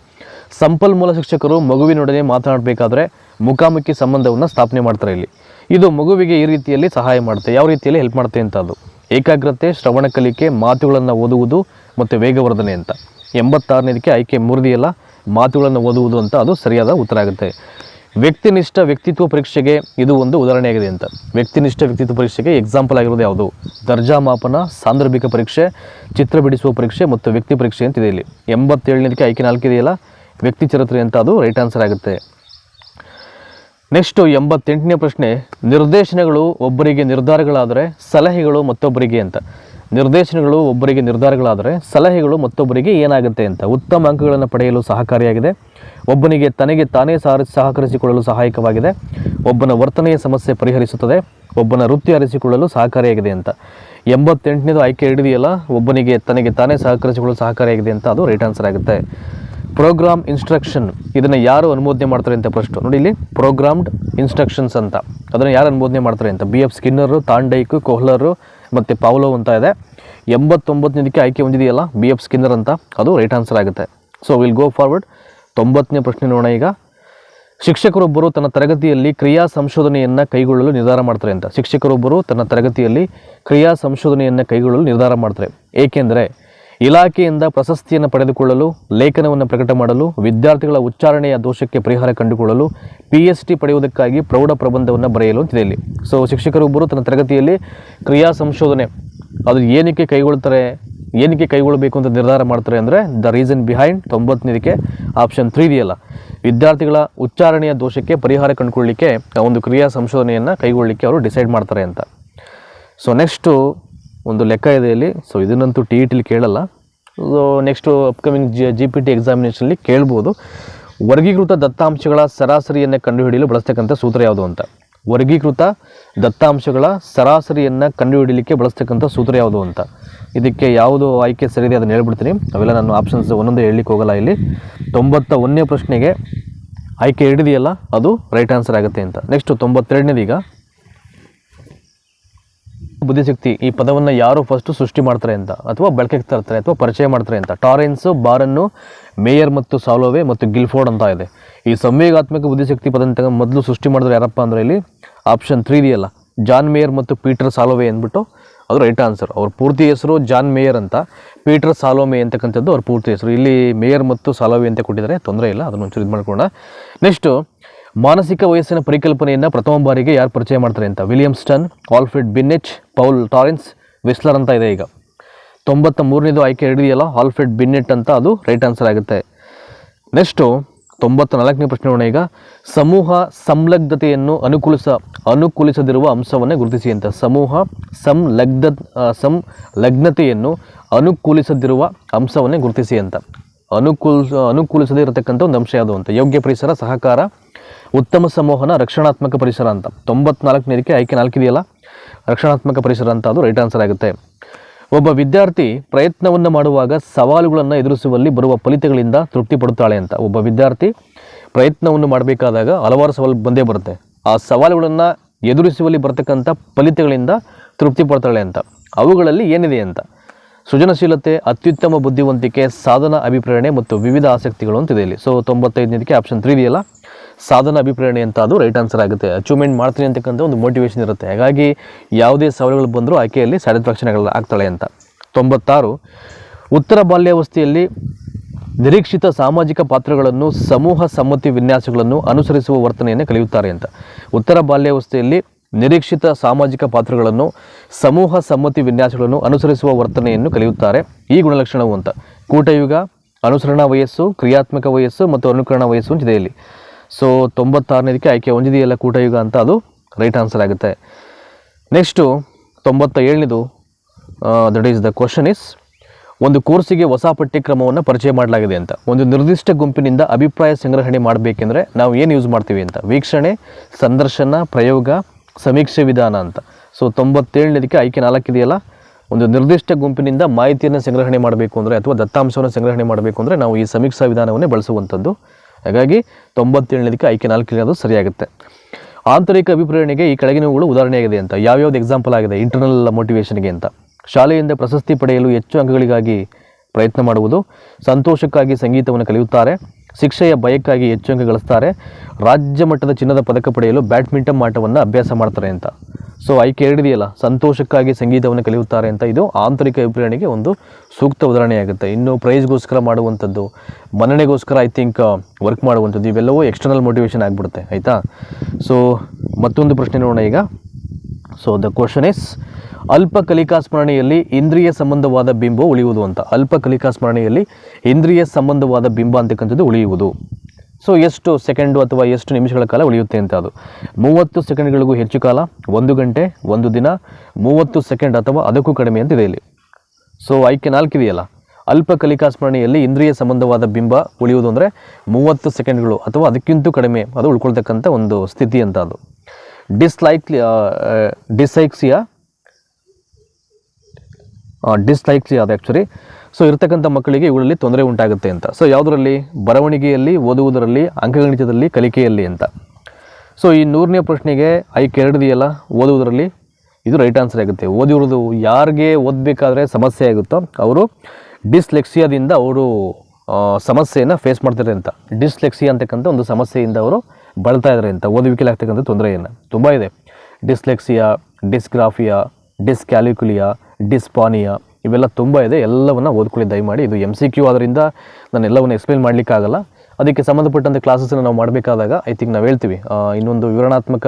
ಸಂಪನ್ಮೂಲ ಶಿಕ್ಷಕರು ಮಗುವಿನೊಡನೆ ಮಾತನಾಡಬೇಕಾದ್ರೆ ಮುಖಾಮುಖಿ ಸಂಬಂಧವನ್ನು ಸ್ಥಾಪನೆ ಮಾಡ್ತಾರೆ ಇಲ್ಲಿ. ಇದು ಮಗುವಿಗೆ ಈ ರೀತಿಯಲ್ಲಿ ಸಹಾಯ ಮಾಡುತ್ತೆ. ಯಾವ ರೀತಿಯಲ್ಲಿ ಹೆಲ್ಪ್ ಮಾಡುತ್ತೆ ಅಂತ ಅದು? ಏಕಾಗ್ರತೆ, ಶ್ರವಣ ಕಲಿಕೆ, ಮಾತುಗಳನ್ನು ಓದುವುದು ಮತ್ತು ವೇಗವರ್ಧನೆ ಅಂತ. ಎಂಬತ್ತಾರನೇದಕ್ಕೆ ಆಯ್ಕೆ ಮುರಿದಿಯಲ್ಲ, ಮಾತುಗಳನ್ನು ಓದುವುದು ಅಂತ ಅದು ಸರಿಯಾದ ಉತ್ತರ ಆಗುತ್ತೆ. ವ್ಯಕ್ತಿನಿಷ್ಠ ವ್ಯಕ್ತಿತ್ವ ಪರೀಕ್ಷೆಗೆ ಇದು ಒಂದು ಉದಾಹರಣೆಯಾಗಿದೆ ಅಂತ. ವ್ಯಕ್ತಿನಿಷ್ಠ ವ್ಯಕ್ತಿತ್ವ ಪರೀಕ್ಷೆಗೆ ಎಕ್ಸಾಂಪಲ್ ಆಗಿರೋದು ಯಾವುದು? ದರ್ಜಾ ಮಾಪನ, ಸಾಂದರ್ಭಿಕ ಪರೀಕ್ಷೆ, ಚಿತ್ರ ಬಿಡಿಸುವ ಪರೀಕ್ಷೆ ಮತ್ತು ವ್ಯಕ್ತಿ ಪರೀಕ್ಷೆ ಅಂತಿದೆ ಇಲ್ಲಿ. ಎಂಬತ್ತೇಳನೇದಕ್ಕೆ ಆಯ್ಕೆ ನಾಲ್ಕಿದೆಯಲ್ಲ ವ್ಯಕ್ತಿ ಚರಿತ್ರೆ ಅಂತ ಅದು ರೈಟ್ ಆನ್ಸರ್ ಆಗುತ್ತೆ. ನೆಕ್ಸ್ಟು ಎಂಬತ್ತೆಂಟನೇ ಪ್ರಶ್ನೆ, ನಿರ್ದೇಶನಗಳು ಒಬ್ಬರಿಗೆ ನಿರ್ಧಾರಗಳಾದರೆ ಸಲಹೆಗಳು ಮತ್ತೊಬ್ಬರಿಗೆ ಅಂತ. ನಿರ್ದೇಶನಗಳು ಒಬ್ಬರಿಗೆ ನಿರ್ಧಾರಗಳಾದರೆ ಸಲಹೆಗಳು ಮತ್ತೊಬ್ಬರಿಗೆ ಏನಾಗುತ್ತೆ ಅಂತ ಉತ್ತಮ ಅಂಕಗಳನ್ನು ಪಡೆಯಲು ಸಹಕಾರಿಯಾಗಿದೆ. ಒಬ್ಬನಿಗೆ ತನಗೆ ತಾನೇ ಸಹ ಸಹಕರಿಸಿಕೊಳ್ಳಲು ಸಹಾಯಕವಾಗಿದೆ. ಒಬ್ಬನ ವರ್ತನೆಯ ಸಮಸ್ಯೆ ಪರಿಹರಿಸುತ್ತದೆ. ಒಬ್ಬನ ವೃತ್ತಿ ಅರಿಸಿಕೊಳ್ಳಲು ಸಹಕಾರಿಯಾಗಿದೆ ಅಂತ. ಎಂಬತ್ತೆಂಟನೇದು ಆಯ್ಕೆ ಹಿಡಿದೆಯಲ್ಲ, ಒಬ್ಬನಿಗೆ ತನಗೆ ತಾನೇ ಸಹಕರಿಸಿಕೊಳ್ಳಲು ಸಹಕಾರಿಯಾಗಿದೆ ಅಂತ ಅದು ರೈಟ್ ಆನ್ಸರ್ ಆಗುತ್ತೆ. ಪ್ರೋಗ್ರಾಮ್ ಇನ್ಸ್ಟ್ರಕ್ಷನ್, ಇದನ್ನು ಯಾರು ಅನುಮೋದನೆ ಮಾಡ್ತಾರೆ ಅಂತ ಫಸ್ಟ್ ನೋಡಿ ಇಲ್ಲಿ, ಪ್ರೋಗ್ರಾಮ್ಡ್ ಇನ್ಸ್ಟ್ರಕ್ಷನ್ಸ್ ಅಂತ. ಅದನ್ನು ಯಾರು ಅನುಮೋದನೆ ಮಾಡ್ತಾರೆ ಅಂತ? ಬಿ ಎಫ್ ಸ್ಕಿನ್ನರು, ತಾಂಡೈಕು, ಕೊಹ್ಲರು ಮತ್ತು ಪಾವ್ಲೋ ಅಂತ ಇದೆ. ಎಂಬತ್ತೊಂಬತ್ತನೇದಕ್ಕೆ ಆಯ್ಕೆ ಹೊಂದಿದೆಯಲ್ಲ ಬಿ ಎಫ್ ಸ್ಕಿನ್ನರ್ ಅಂತ? ಅದು ರೈಟ್ ಆನ್ಸರ್ ಆಗುತ್ತೆ. ಸೊ ವಿಲ್ ಗೋ ಫಾರ್ವರ್ಡ್ ತೊಂಬತ್ತನೇ ಪ್ರಶ್ನೆ ನೋಡೋಣ ಈಗ. ಶಿಕ್ಷಕರೊಬ್ಬರು ತನ್ನ ತರಗತಿಯಲ್ಲಿ ಕ್ರಿಯಾ ಸಂಶೋಧನೆಯನ್ನು ಕೈಗೊಳ್ಳಲು ನಿರ್ಧಾರ ಮಾಡ್ತಾರೆ ಅಂತ. ಶಿಕ್ಷಕರೊಬ್ಬರು ತನ್ನ ತರಗತಿಯಲ್ಲಿ ಕ್ರಿಯಾ ಸಂಶೋಧನೆಯನ್ನು ಕೈಗೊಳ್ಳಲು ನಿರ್ಧಾರ ಮಾಡ್ತಾರೆ. ಏಕೆಂದರೆ ಇಲಾಖೆಯಿಂದ ಪ್ರಶಸ್ತಿಯನ್ನು ಪಡೆದುಕೊಳ್ಳಲು, ಲೇಖನವನ್ನು ಪ್ರಕಟ ಮಾಡಲು, ವಿದ್ಯಾರ್ಥಿಗಳ ಉಚ್ಚಾರಣೆಯ ದೋಷಕ್ಕೆ ಪರಿಹಾರ ಕಂಡುಕೊಳ್ಳಲು ಪಿ ಎಸ್ ಡಿ ಪಡೆಯುವುದಕ್ಕಾಗಿ ಪ್ರೌಢ ಪ್ರಬಂಧವನ್ನು ಬರೆಯಲು ಅಂತಿದೆ ಇಲ್ಲಿ. ಸೊ ಶಿಕ್ಷಕರೊಬ್ಬರು ತನ್ನ ತರಗತಿಯಲ್ಲಿ ಕ್ರಿಯಾ ಸಂಶೋಧನೆ, ಅದು ಏನಕ್ಕೆ ಕೈಗೊಳ್ತಾರೆ, ಏನಕ್ಕೆ ಕೈಗೊಳ್ಳಬೇಕು ಅಂತ ನಿರ್ಧಾರ ಮಾಡ್ತಾರೆ ಅಂದರೆ ದ ರೀಸನ್ ಬಿಹೈಂಡ್ ತೊಂಬತ್ತನೇದಕ್ಕೆ ಆಪ್ಷನ್ ತ್ರೀ ಇದೆಯಲ್ಲ. ವಿದ್ಯಾರ್ಥಿಗಳ ಉಚ್ಚಾರಣೆಯ ದೋಷಕ್ಕೆ ಪರಿಹಾರ ಕಂಡುಕೊಳ್ಳಲಿಕ್ಕೆ ಒಂದು ಕ್ರಿಯಾ ಸಂಶೋಧನೆಯನ್ನು ಕೈಗೊಳ್ಳಲಿಕ್ಕೆ ಅವರು ಡಿಸೈಡ್ ಮಾಡ್ತಾರೆ ಅಂತ. ಸೊ ನೆಕ್ಸ್ಟು ಒಂದು ಲೆಕ್ಕ ಇದೆ ಇಲ್ಲಿ. ಸೊ ಇದನ್ನಂತೂ ಟಿ ಇ ಟಿಲಿ ಕೇಳಲ್ಲ. So next upcoming G G P T ಎಕ್ಸಾಮಿನೇಷನಲ್ಲಿ ಕೇಳ್ಬೋದು. ವರ್ಗೀಕೃತ ದತ್ತಾಂಶಗಳ ಸರಾಸರಿಯನ್ನು ಕಂಡುಹಿಡಿಯಲು ಬಳಸ್ತಕ್ಕಂಥ ಸೂತ್ರ ಯಾವುದು ಅಂತ. ವರ್ಗೀಕೃತ ದತ್ತಾಂಶಗಳ ಸರಾಸರಿಯನ್ನು ಕಂಡುಹಿಡಿಯಲಿಕ್ಕೆ ಬಳಸ್ತಕ್ಕಂಥ ಸೂತ್ರ ಯಾವುದು ಅಂತ. ಇದಕ್ಕೆ ಯಾವುದು ಆಯ್ಕೆ ಸರಿದೆ ಅದನ್ನು ಹೇಳ್ಬಿಡ್ತೀನಿ. ಅವೆಲ್ಲ ನಾನು ಆಪ್ಷನ್ಸ್ ಒಂದೊಂದು ಹೇಳಲಿಕ್ಕೆ ಹೋಗಲ್ಲ ಇಲ್ಲಿ. ತೊಂಬತ್ತ ಒಂದನೇ ಪ್ರಶ್ನೆಗೆ ಆಯ್ಕೆ ಹಿಡಿದೆಯಲ್ಲ, ಅದು ರೈಟ್ ಆನ್ಸರ್ ಆಗುತ್ತೆ ಅಂತ. ನೆಕ್ಸ್ಟು ತೊಂಬತ್ತೆರಡನೇದೀಗ ಬುದ್ಧಿಶಕ್ತಿ ಈ ಪದವನ್ನು ಯಾರು ಫಸ್ಟು ಸೃಷ್ಟಿ ಮಾಡ್ತಾರೆ ಅಂತ ಅಥವಾ ಬಳಕೆಗೆ ತರ್ತಾರೆ ಅಥವಾ ಪರಿಚಯ ಮಾಡ್ತಾರೆ ಅಂತ. ಟಾರೆನ್ಸ್, ಬಾರನ್ನು, ಮೇಯರ್ ಮತ್ತು ಸಾಲೋವೆ ಮತ್ತು ಗಿಲ್ಫೋರ್ಡ್ ಅಂತ ಇದೆ. ಈ ಸಂವೇಗಾತ್ಮಕ ಬುದ್ಧಿಶಕ್ತಿ ಪದ ಮೊದಲು ಸೃಷ್ಟಿ ಮಾಡಿದ್ರೆ ಯಾರಪ್ಪ ಅಂದರೆ ಇಲ್ಲಿ ಆಪ್ಷನ್ ತ್ರೀ ಇದೆಯಲ್ಲ ಜಾನ್ ಮೇಯರ್ ಮತ್ತು ಪೀಟರ್ ಸಾಲೋವೆ ಅಂದ್ಬಿಟ್ಟು ಅದು ರೈಟ್ ಆನ್ಸರ್ ಅವ್ರ ಪೂರ್ತಿ ಹೆಸರು ಜಾನ್ ಮೇಯರ್ ಅಂತ. ಪೀಟರ್ ಸಾಲೋಮೆ ಅಂತಕ್ಕಂಥದ್ದು ಅವ್ರ ಪೂರ್ತಿ ಹೆಸರು. ಇಲ್ಲಿ ಮೇಯರ್ ಮತ್ತು ಸಾಲೋವೆ ಅಂತ ಕೊಟ್ಟಿದ್ದಾರೆ. ತೊಂದರೆ ಇಲ್ಲ ಅದನ್ನು ಒಂಚೂರು ಇದು ಮಾಡ್ಕೊಳ್ಳೋಣ ನೆಕ್ಸ್ಟು ಮಾನಸಿಕ ವಯಸ್ಸಿನ ಪರಿಕಲ್ಪನೆಯನ್ನು ಪ್ರಥಮ ಬಾರಿಗೆ ಯಾರು ಪರಿಚಯ ಮಾಡ್ತಾರೆ ಅಂತ? William Stern, Alfred Binet, Paul Torrance, Wechsler ಅಂತ ಇದೆ ಈಗ. ತೊಂಬತ್ತ ಮೂರನೇದು ಆಯ್ಕೆ ಹಿಡಿದೆಯಲ್ಲ, ಆಲ್ಫ್ರೆಡ್ ಬಿನ್ನೆಟ್ ಅಂತ ಅದು ರೈಟ್ ಆನ್ಸರ್ ಆಗುತ್ತೆ. ನೆಕ್ಸ್ಟು ತೊಂಬತ್ತ ನಾಲ್ಕನೇ ಪ್ರಶ್ನೆ ನೋಡೋಣ ಈಗ. ಸಮೂಹ ಸಂಲಗ್ಧತೆಯನ್ನು ಅನುಕೂಲಿಸ, ಅನುಕೂಲಿಸದಿರುವ ಅಂಶವನ್ನೇ ಗುರುತಿಸಿ ಅಂತ. ಸಮೂಹ ಸಂಲಗ್ಧ ಸಂಲಗ್ನತೆಯನ್ನು ಅನುಕೂಲಿಸದಿರುವ ಅಂಶವನ್ನೇ ಗುರುತಿಸಿ ಅಂತ. ಅನುಕೂಲ, ಅನುಕೂಲಿಸದೇ ಇರತಕ್ಕಂಥ ಒಂದು ಅಂಶ ಯಾವುದು ಅಂತ? ಯೋಗ್ಯ ಪರಿಸರ, ಸಹಕಾರ ಉತ್ತಮ ಸಂವಹನ ರಕ್ಷಣಾತ್ಮಕ ಪರಿಸರ ಅಂತ. ತೊಂಬತ್ನಾಲ್ಕನೇದಕ್ಕೆ ಆಯ್ಕೆ ನಾಲ್ಕಿದೆಯಲ್ಲ ರಕ್ಷಣಾತ್ಮಕ ಪರಿಸರ ಅಂತ ಅದು ರೈಟ್ ಆನ್ಸರ್ ಆಗುತ್ತೆ. ಒಬ್ಬ ವಿದ್ಯಾರ್ಥಿ ಪ್ರಯತ್ನವನ್ನು ಮಾಡುವಾಗ ಸವಾಲುಗಳನ್ನು ಎದುರಿಸುವಲ್ಲಿ ಬರುವ ಫಲಿತಗಳಿಂದ ತೃಪ್ತಿ ಪಡುತ್ತಾಳೆ ಅಂತ. ಒಬ್ಬ ವಿದ್ಯಾರ್ಥಿ ಪ್ರಯತ್ನವನ್ನು ಮಾಡಬೇಕಾದಾಗ ಹಲವಾರು ಸವಾಲು ಬಂದೇ ಬರುತ್ತೆ. ಆ ಸವಾಲುಗಳನ್ನು ಎದುರಿಸುವಲ್ಲಿ ಬರತಕ್ಕಂಥ ಫಲಿತಗಳಿಂದ ತೃಪ್ತಿ ಪಡ್ತಾಳೆ ಅಂತ. ಅವುಗಳಲ್ಲಿ ಏನಿದೆ ಅಂತ? ಸೃಜನಶೀಲತೆ, ಅತ್ಯುತ್ತಮ ಬುದ್ಧಿವಂತಿಕೆ, ಸಾಧನ ಅಭಿಪ್ರೇರಣೆ ಮತ್ತು ವಿವಿಧ ಆಸಕ್ತಿಗಳು ಅಂತಿದೆ ಇಲ್ಲಿ. ಸೊ ತೊಂಬತ್ತೈದನೇದಕ್ಕೆ ಆಪ್ಷನ್ ತ್ರೀ ಇದೆಯಲ್ಲ? ಸಾಧನ ಅಭಿಪ್ರೇರಣೆ ಅಂತ ಅದು ರೈಟ್ ಆನ್ಸರ್ ಆಗುತ್ತೆ. ಅಚೀವ್ಮೆಂಟ್ ಮಾಡ್ತೀನಿ ಅಂತಕ್ಕಂಥ ಒಂದು ಮೋಟಿವೇಶನ್ ಇರುತ್ತೆ. ಹಾಗಾಗಿ ಯಾವುದೇ ಸವಾಲುಗಳು ಬಂದರೂ ಆಯ್ಕೆಯಲ್ಲಿ ಸ್ಯಾಟಿಸ್ಫ್ಯಾಕ್ಷನ್ ಆಗ್ತಾಳೆ ಅಂತ. ತೊಂಬತ್ತಾರು, ಉತ್ತರ ಬಾಲ್ಯಾವಸ್ಥೆಯಲ್ಲಿ ನಿರೀಕ್ಷಿತ ಸಾಮಾಜಿಕ ಪಾತ್ರಗಳನ್ನು, ಸಮೂಹ ಸಮ್ಮತಿ ವಿನ್ಯಾಸಗಳನ್ನು ಅನುಸರಿಸುವ ವರ್ತನೆಯನ್ನು ಕಲಿಯುತ್ತಾರೆ ಅಂತ. ಉತ್ತರ ಬಾಲ್ಯಾವಸ್ಥೆಯಲ್ಲಿ ನಿರೀಕ್ಷಿತ ಸಾಮಾಜಿಕ ಪಾತ್ರಗಳನ್ನು, ಸಮೂಹ ಸಮ್ಮತಿ ವಿನ್ಯಾಸಗಳನ್ನು ಅನುಸರಿಸುವ ವರ್ತನೆಯನ್ನು ಕಲಿಯುತ್ತಾರೆ. ಈ ಗುಣಲಕ್ಷಣವು ಅಂತ. ಕೂಟಯುಗ, ಅನುಸರಣಾ ವಯಸ್ಸು, ಕ್ರಿಯಾತ್ಮಕ ವಯಸ್ಸು ಮತ್ತು ಅನುಕರಣ ವಯಸ್ಸು ಇದೆ ಸೊ ತೊಂಬತ್ತಾರನೇದಕ್ಕೆ ಆಯ್ಕೆ ಹೊಂದಿದೆಯಲ್ಲ ಕೂಟಯುಗ ಅಂತ ಅದು ರೈಟ್ ಆನ್ಸರ್ ಆಗುತ್ತೆ. ನೆಕ್ಸ್ಟು ತೊಂಬತ್ತ ಏಳನೇದು that is the question is ಒಂದು ಕೋರ್ಸಿಗೆ ಹೊಸ ಪಠ್ಯಕ್ರಮವನ್ನು ಪರಿಚಯ ಮಾಡಲಾಗಿದೆ ಅಂತ. ಒಂದು ನಿರ್ದಿಷ್ಟ ಗುಂಪಿನಿಂದ ಅಭಿಪ್ರಾಯ ಸಂಗ್ರಹಣೆ ಮಾಡಬೇಕೆಂದ್ರೆ ನಾವು ಏನು ಯೂಸ್ ಮಾಡ್ತೀವಿ ಅಂತ? ವೀಕ್ಷಣೆ, ಸಂದರ್ಶನ, ಪ್ರಯೋಗ, ಸಮೀಕ್ಷೆ ವಿಧಾನ ಅಂತ. ಸೊ ತೊಂಬತ್ತೇಳನೇದಕ್ಕೆ ಆಯ್ಕೆ ನಾಲ್ಕಿದೆಯಲ್ಲ? ಒಂದು ನಿರ್ದಿಷ್ಟ ಗುಂಪಿನಿಂದ ಮಾಹಿತಿಯನ್ನು ಸಂಗ್ರಹಣೆ ಮಾಡಬೇಕು ಅಂದರೆ, ಅಥವಾ ದತ್ತಾಂಶವನ್ನು ಸಂಗ್ರಹಣೆ ಮಾಡಬೇಕು ಅಂದರೆ ನಾವು ಈ ಸಮೀಕ್ಷಾ ವಿಧಾನವನ್ನೇ ಬಳಸುವಂಥದ್ದು. ಹಾಗಾಗಿ ತೊಂಬತ್ತೇಳನೇದಕ್ಕೆ ಆಯ್ಕೆ ಅದು ಸರಿಯಾಗುತ್ತೆ. ಆಂತರಿಕ ಅಭಿಪ್ರೇರಣೆಗೆ ಈ ಕೆಳಗಿನವುಗಳು ಉದಾಹರಣೆಯಾಗಿದೆ ಅಂತ, ಯಾವ್ಯಾವ್ದು ಎಕ್ಸಾಂಪಲ್ ಆಗಿದೆ ಇಂಟರ್ನಲ್ ಮೋಟಿವೇಶನ್ಗೆ ಅಂತ. ಶಾಲೆಯಿಂದ ಪ್ರಶಸ್ತಿ ಪಡೆಯಲು ಹೆಚ್ಚು ಅಂಕಗಳಿಗಾಗಿ ಪ್ರಯತ್ನ ಮಾಡುವುದು, ಸಂತೋಷಕ್ಕಾಗಿ ಸಂಗೀತವನ್ನು ಕಲಿಯುತ್ತಾರೆ ಶಿಕ್ಷೆಯ ಭಯಕ್ಕಾಗಿ ಹೆಚ್ಚು ಅಂಕ ಗಳಿಸ್ತಾರೆ. ರಾಜ್ಯ ಮಟ್ಟದ ಚಿನ್ನದ ಪದಕ ಪಡೆಯಲು ಬ್ಯಾಡ್ಮಿಂಟನ್ ಆಟವನ್ನು ಅಭ್ಯಾಸ ಮಾಡ್ತಾರೆ ಅಂತ. ಸೊ ಆಯ್ಕೆ ಹೇಳಿದೆಯಲ್ಲ ಸಂತೋಷಕ್ಕಾಗಿ ಸಂಗೀತವನ್ನು ಕಲಿಯುತ್ತಾರೆ ಅಂತ ಇದು ಆಂತರಿಕ ಅಭಿಪ್ರಾಯಣೆಗೆ ಒಂದು ಸೂಕ್ತ ಉದಾಹರಣೆಯಾಗುತ್ತೆ. ಇನ್ನು ಪ್ರೈಸ್ಗೋಸ್ಕರ ಮಾಡುವಂಥದ್ದು, ಮನ್ನಣೆಗೋಸ್ಕರ ಐ ಥಿಂಕ್ ವರ್ಕ್ ಮಾಡುವಂಥದ್ದು, ಇವೆಲ್ಲವೂ ಎಕ್ಸ್ಟರ್ನಲ್ ಮೋಟಿವೇಶನ್ ಆಗಿಬಿಡುತ್ತೆ, ಆಯಿತಾ? ಸೊ ಮತ್ತೊಂದು ಪ್ರಶ್ನೆ ನೋಡೋಣ ಈಗ. ಸೊ ದ ಕ್ವಶನ್ ಇಸ್ ಅಲ್ಪ ಕಲಿಕಾ ಸ್ಮರಣೆಯಲ್ಲಿ ಇಂದ್ರಿಯ ಸಂಬಂಧವಾದ ಬಿಂಬ ಉಳಿಯುವುದು ಅಂತ. ಅಲ್ಪ ಕಲಿಕಾ ಸ್ಮರಣೆಯಲ್ಲಿ ಇಂದ್ರಿಯ ಸಂಬಂಧವಾದ ಬಿಂಬ ಅಂತಕ್ಕಂಥದ್ದು ಉಳಿಯುವುದು. ಸೊ ಎಷ್ಟು ಸೆಕೆಂಡು ಅಥವಾ ಎಷ್ಟು ನಿಮಿಷಗಳ ಕಾಲ ಉಳಿಯುತ್ತೆ ಅಂತ ಅದು. ಮೂವತ್ತು ಸೆಕೆಂಡ್ಗಳಿಗೂ ಹೆಚ್ಚು ಕಾಲ, ಒಂದು ಗಂಟೆ, ಒಂದು ದಿನ, ಮೂವತ್ತು ಸೆಕೆಂಡ್ ಅಥವಾ ಅದಕ್ಕೂ ಕಡಿಮೆ ಅಂತ ಇದೆ ಇಲ್ಲಿ. ಸೊ ಆಯ್ಕೆ ನಾಲ್ಕಿದೆಯಲ್ಲ ಅಲ್ಪ ಕಲಿಕಾ ಸ್ಮರಣೆಯಲ್ಲಿ ಇಂದ್ರಿಯ ಸಂಬಂಧವಾದ ಬಿಂಬ ಉಳಿಯುವುದು ಅಂದರೆ ಮೂವತ್ತು ಸೆಕೆಂಡ್ಗಳು ಅಥವಾ ಅದಕ್ಕಿಂತೂ ಕಡಿಮೆ, ಅದು ಉಳ್ಕೊಳ್ತಕ್ಕಂಥ ಒಂದು ಸ್ಥಿತಿ ಅಂತ ಅದು. ಡಿಸ್ಲೈಕ್ ಡಿಸೈಕ್ಸಿಯಾ ಡಿಸ್ಲೈಕ್ಲಿ ಅದು ಆ್ಯಕ್ಚುಲಿ ಸೊ ಇರತಕ್ಕಂಥ ಮಕ್ಕಳಿಗೆ ಇವುಗಳಲ್ಲಿ ತೊಂದರೆ ಉಂಟಾಗುತ್ತೆ ಅಂತ. ಸೊ ಯಾವುದರಲ್ಲಿ? ಬರವಣಿಗೆಯಲ್ಲಿ, ಓದುವುದರಲ್ಲಿ, ಅಂಕಗಣಿತದಲ್ಲಿ, ಕಲಿಕೆಯಲ್ಲಿ ಅಂತ. ಸೊ ಈ ನೂರನೇ ಪ್ರಶ್ನೆಗೆ ಐಕ್ ಎರಡಿದೆಯಲ್ಲ ಓದುವುದರಲ್ಲಿ ಇದು ರೈಟ್ ಆನ್ಸರ್ ಆಗುತ್ತೆ. ಓದಿರೋದು ಯಾರಿಗೆ ಓದಬೇಕಾದ್ರೆ ಸಮಸ್ಯೆ ಆಗುತ್ತೋ, ಅವರು ಡಿಸ್ಲೆಕ್ಸಿಯಾದಿಂದ ಅವರು ಸಮಸ್ಯೆಯನ್ನು ಫೇಸ್ ಮಾಡ್ತಾರೆ ಅಂತ. ಡಿಸ್ಲೆಕ್ಸಿಯಾ ಅಂತಕ್ಕಂಥ ಒಂದು ಸಮಸ್ಯೆಯಿಂದ ಅವರು ಬಳಲ್ತಾ ಇದ್ದಾರೆ ಅಂತ ಓದುವಿಕೆಯಲ್ಲಿ ಆಗ್ತಕ್ಕಂಥ ತೊಂದರೆಯನ್ನು ತುಂಬ ಇದೆ. ಡಿಸ್ಲೆಕ್ಸಿಯಾ, ಡಿಸ್ಗ್ರಾಫಿಯಾ ಡಿಸ್ಕ್ಯಾಲ್ಯುಕುಲಿಯಾ ಡಿಸ್ಪಾನಿಯಾ ಇವೆಲ್ಲ ತುಂಬ ಇದೆ. ಎಲ್ಲವನ್ನು ಓದ್ಕೊಳ್ಳಿ, ದಯಮಾಡಿ. ಇದು ಎಂ ಸಿ ಕ್ಯೂ ಆದ್ದರಿಂದ ನಾನು ಎಲ್ಲವನ್ನು ಎಕ್ಸ್ಪ್ಲೇನ್ ಮಾಡಲಿಕ್ಕಾಗಲ್ಲ. ಅದಕ್ಕೆ ಸಂಬಂಧಪಟ್ಟಂಥ ಕ್ಲಾಸಸ್ಸನ್ನು ನಾವು ಮಾಡಬೇಕಾದಾಗ ಐ ಥಿಂಕ್ ನಾವು ಹೇಳ್ತೀವಿ. ಇನ್ನೊಂದು ವಿವರಣಾತ್ಮಕ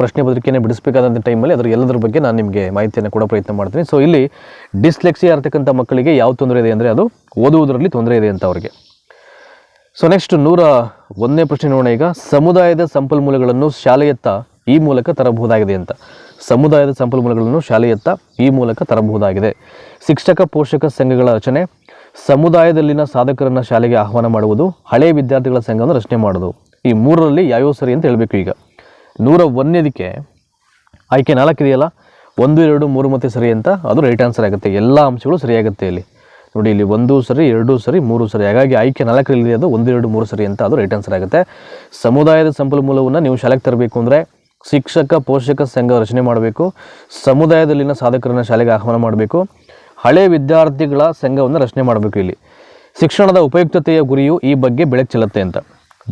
ಪ್ರಶ್ನೆ ಪತ್ರಿಕೆನೇ ಬಿಡಿಸಬೇಕಾದಂಥ ಟೈಮಲ್ಲಿ ಅದರ ಎಲ್ಲದರ ಬಗ್ಗೆ ನಾನು ನಿಮಗೆ ಮಾಹಿತಿಯನ್ನು ಕೊಡೋ ಪ್ರಯತ್ನ ಮಾಡ್ತೀನಿ. ಸೊ ಇಲ್ಲಿ ಡಿಸ್ಲೆಕ್ಸಿಯಾ ಇರ್ತಕ್ಕಂಥ ಮಕ್ಕಳಿಗೆ ಯಾವ ತೊಂದರೆ ಇದೆ ಅಂದರೆ ಅದು ಓದುವುದರಲ್ಲಿ ತೊಂದರೆ ಇದೆ ಅಂತ ಅವರಿಗೆ. ಸೊ ನೆಕ್ಸ್ಟ್ ನೂರ ಒಂದನೇ ಪ್ರಶ್ನೆ ನೋಡೋಣ ಈಗ. ಸಮುದಾಯದ ಸಂಪನ್ಮೂಲಗಳನ್ನು ಶಾಲೆಯತ್ತ ಈ ಮೂಲಕ ತರಬಹುದಾಗಿದೆ ಅಂತ. ಸಮುದಾಯದ ಸಂಪನ್ಮೂಲಗಳನ್ನು ಶಾಲೆಯತ್ತ ಈ ಮೂಲಕ ತರಬಹುದಾಗಿದೆ. ಶಿಕ್ಷಕ, ಪೋಷಕ ಸಂಘಗಳ ರಚನೆ. ಸಮುದಾಯದಲ್ಲಿನ ಸಾಧಕರನ್ನು ಶಾಲೆಗೆ ಆಹ್ವಾನ ಮಾಡುವುದು ಹಳೆಯ ವಿದ್ಯಾರ್ಥಿಗಳ ಸಂಘವನ್ನು ರಚನೆ ಮಾಡೋದು ಈ ಮೂರರಲ್ಲಿ ಯಾವ್ಯಾವ ಸರಿ ಅಂತ ಹೇಳಬೇಕು ಈಗ. ನೂರ ಒಂದನೇದಕ್ಕೆ ಆಯ್ಕೆ ನಾಲ್ಕಿದೆಯಲ್ಲ? ಒಂದು, ಎರಡು, ಮೂರು ಮತ್ತೆ ಸರಿ ಅಂತ ಅದು ರೈಟ್ ಆನ್ಸರ್ ಆಗುತ್ತೆ. ಎಲ್ಲ ಅಂಶಗಳು ಸರಿಯಾಗುತ್ತೆ ಇಲ್ಲಿ. ನೋಡಿ, ಇಲ್ಲಿ ಒಂದು ಸರಿ, ಎರಡು ಸರಿ, ಮೂರು ಸರಿ, ಹಾಗಾಗಿ ಆಯ್ಕೆ ನಾಲ್ಕರಲ್ಲಿ ಅದು ಒಂದು, ಎರಡು, ಮೂರು ಸರಿ ಅಂತ ಅದು ರೈಟ್ ಆನ್ಸರ್ ಆಗುತ್ತೆ. ಸಮುದಾಯದ ಸಂಪನ್ಮೂಲವನ್ನು ನೀವು ಶಾಲೆಗೆ ತರಬೇಕು ಅಂದರೆ ಶಿಕ್ಷಕ, ಪೋಷಕ ಸಂಘ ರಚನೆ ಮಾಡಬೇಕು. ಸಮುದಾಯದಲ್ಲಿನ ಸಾಧಕರನ್ನು ಶಾಲೆಗೆ ಆಹ್ವಾನ ಮಾಡಬೇಕು. ಹಳೆ ವಿದ್ಯಾರ್ಥಿಗಳ ಸಂಘವನ್ನು ರಚನೆ ಮಾಡಬೇಕು ಇಲ್ಲಿ. ಶಿಕ್ಷಣದ ಉಪಯುಕ್ತತೆಯ ಗುರಿಯು ಈ ಬಗ್ಗೆ ಬೆಳಕು ಚೆಲ್ಲುತ್ತೆ ಅಂತ.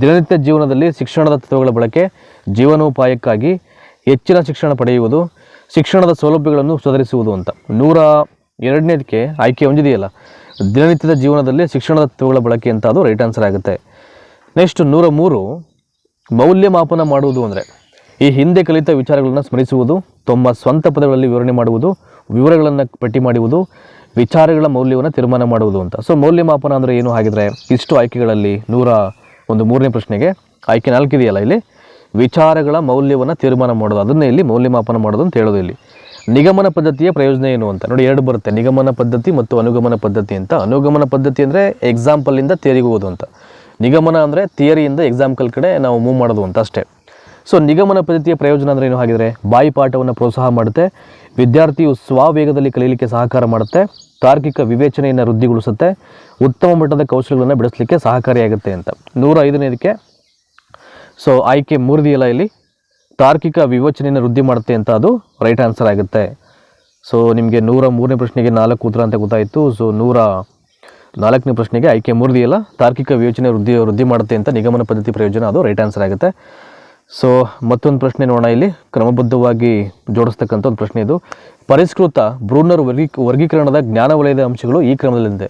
ದಿನನಿತ್ಯ ಜೀವನದಲ್ಲಿ ಶಿಕ್ಷಣದ ತತ್ವಗಳ ಬಳಕೆ, ಜೀವನೋಪಾಯಕ್ಕಾಗಿ ಹೆಚ್ಚಿನ ಶಿಕ್ಷಣ ಪಡೆಯುವುದು, ಶಿಕ್ಷಣದ ಸೌಲಭ್ಯಗಳನ್ನು ಸುಧಾರಿಸುವುದು ಅಂತ. ನೂರ ಎರಡನೇದಕ್ಕೆ ಆಯ್ಕೆ ಹೊಂದಿದೆಯಲ್ಲ? ದಿನನಿತ್ಯದ ಜೀವನದಲ್ಲಿ ಶಿಕ್ಷಣದ ತತ್ವಗಳ ಬಳಕೆ ಅಂತ ಅದು ರೈಟ್ ಆನ್ಸರ್ ಆಗುತ್ತೆ. ನೆಕ್ಸ್ಟ್ ನೂರ ಮೂರು, ಮೌಲ್ಯಮಾಪನ ಮಾಡುವುದು ಅಂದರೆ, ಈ ಹಿಂದೆ ಕಲಿತ ವಿಚಾರಗಳನ್ನು ಸ್ಮರಿಸುವುದು, ತಮ್ಮ ಸ್ವಂತ ಪದಗಳಲ್ಲಿ ವಿವರಣೆ ಮಾಡುವುದು, ವಿವರಗಳನ್ನು ಪಟ್ಟಿ ಮಾಡುವುದು, ವಿಚಾರಗಳ ಮೌಲ್ಯವನ್ನು ತೀರ್ಮಾನ ಮಾಡುವುದು ಅಂತ. ಸೊ ಮೌಲ್ಯಮಾಪನ ಅಂದರೆ ಏನು? ಹಾಗಿದ್ರೆ ಇಷ್ಟು ಆಯ್ಕೆಗಳಲ್ಲಿ ನೂರ ಒಂದು ಮೂರನೇ ಪ್ರಶ್ನೆಗೆ ಆಯ್ಕೆ ನಾಲ್ಕಿದೆಯಲ್ಲ ಇಲ್ಲಿ? ವಿಚಾರಗಳ ಮೌಲ್ಯವನ್ನು ತೀರ್ಮಾನ ಮಾಡೋದು ಅದನ್ನೇ ಇಲ್ಲಿ ಮೌಲ್ಯಮಾಪನ ಮಾಡೋದು ಅಂತ ಹೇಳೋದು ಇಲ್ಲಿ. ನಿಗಮನ ಪದ್ಧತಿಯ ಪ್ರಯೋಜನ ಏನು ಅಂತ? ನೋಡಿ, ಎರಡು ಬರುತ್ತೆ. ನಿಗಮನ ಪದ್ಧತಿ ಮತ್ತು ಅನುಗಮನ ಪದ್ಧತಿ ಅಂತ. ಅನುಗಮನ ಪದ್ಧತಿ ಅಂದರೆ ಎಕ್ಸಾಂಪಲಿಂದ ಥಿಯರಿಗೆ ಹೋಗೋದು ಅಂತ. ನಿಗಮನ ಅಂದರೆ ಥಿಯರಿಯಿಂದ ಎಕ್ಸಾಂಪಲ್ ಕಡೆ ನಾವು ಮೂವ್ ಮಾಡೋದು ಅಂತ ಅಷ್ಟೇ. ಸೊ ನಿಗಮನ ಪದ್ಧತಿಯ ಪ್ರಯೋಜನ ಅಂದರೆ ಏನು ಹಾಗಿದ್ರೆ, ಬಾಯಿಪಾಠವನ್ನು ಪ್ರೋತ್ಸಾಹ ಮಾಡುತ್ತೆ, ವಿದ್ಯಾರ್ಥಿಯು ಸ್ವಾವೇಗದಲ್ಲಿ ಕಲೀಲಿಕ್ಕೆ ಸಹಕಾರ ಮಾಡುತ್ತೆ, ತಾರ್ಕಿಕ ವಿವೇಚನೆಯನ್ನು ವೃದ್ಧಿಗೊಳಿಸುತ್ತೆ, ಉತ್ತಮ ಮಟ್ಟದ ಕೌಶಲ್ಯಗಳನ್ನು ಬೆಳೆಸಲಿಕ್ಕೆ ಸಹಕಾರಿಯಾಗುತ್ತೆ ಅಂತ. ನೂರ ಐದನೇದಕ್ಕೆ ಸೊ ಆಯ್ಕೆ ಮೂರದಿಯಲ್ಲ ಇಲ್ಲಿ ತಾರ್ಕಿಕ ವಿವೇಚನೆಯನ್ನು ವೃದ್ಧಿ ಮಾಡುತ್ತೆ ಅಂತ ಅದು ರೈಟ್ ಆನ್ಸರ್ ಆಗುತ್ತೆ. ಸೊ ನಿಮಗೆ ನೂರ ಮೂರನೇ ಪ್ರಶ್ನೆಗೆ ನಾಲ್ಕು ಉತ್ತರ ಅಂತ ಗೊತ್ತಾಯಿತು. ಸೊ ನೂರ ನಾಲ್ಕನೇ ಪ್ರಶ್ನೆಗೆ ಆಯ್ಕೆ ಮೂರದಿಯಲ್ಲ ತಾರ್ಕಿಕ ವಿವೇಚನೆ ವೃದ್ಧಿ ವೃದ್ಧಿ ಮಾಡುತ್ತೆ ಅಂತ ನಿಗಮನ ಪದ್ಧತಿ ಪ್ರಯೋಜನ ಅದು ರೈಟ್ ಆನ್ಸರ್ ಆಗುತ್ತೆ. ಸೊ ಮತ್ತೊಂದು ಪ್ರಶ್ನೆ ನೋಡೋಣ ಇಲ್ಲಿ. ಕ್ರಮಬದ್ಧವಾಗಿ ಜೋಡಿಸ್ತಕ್ಕಂಥ ಒಂದು ಪ್ರಶ್ನೆ ಇದು. ಪರಿಷ್ಕೃತ ಬ್ರೂನರ್ ವರ್ಗೀ ವರ್ಗೀಕರಣದ ಜ್ಞಾನ ವಲಯದ ಅಂಶಗಳು ಈ ಕ್ರಮದಲ್ಲಿದೆ.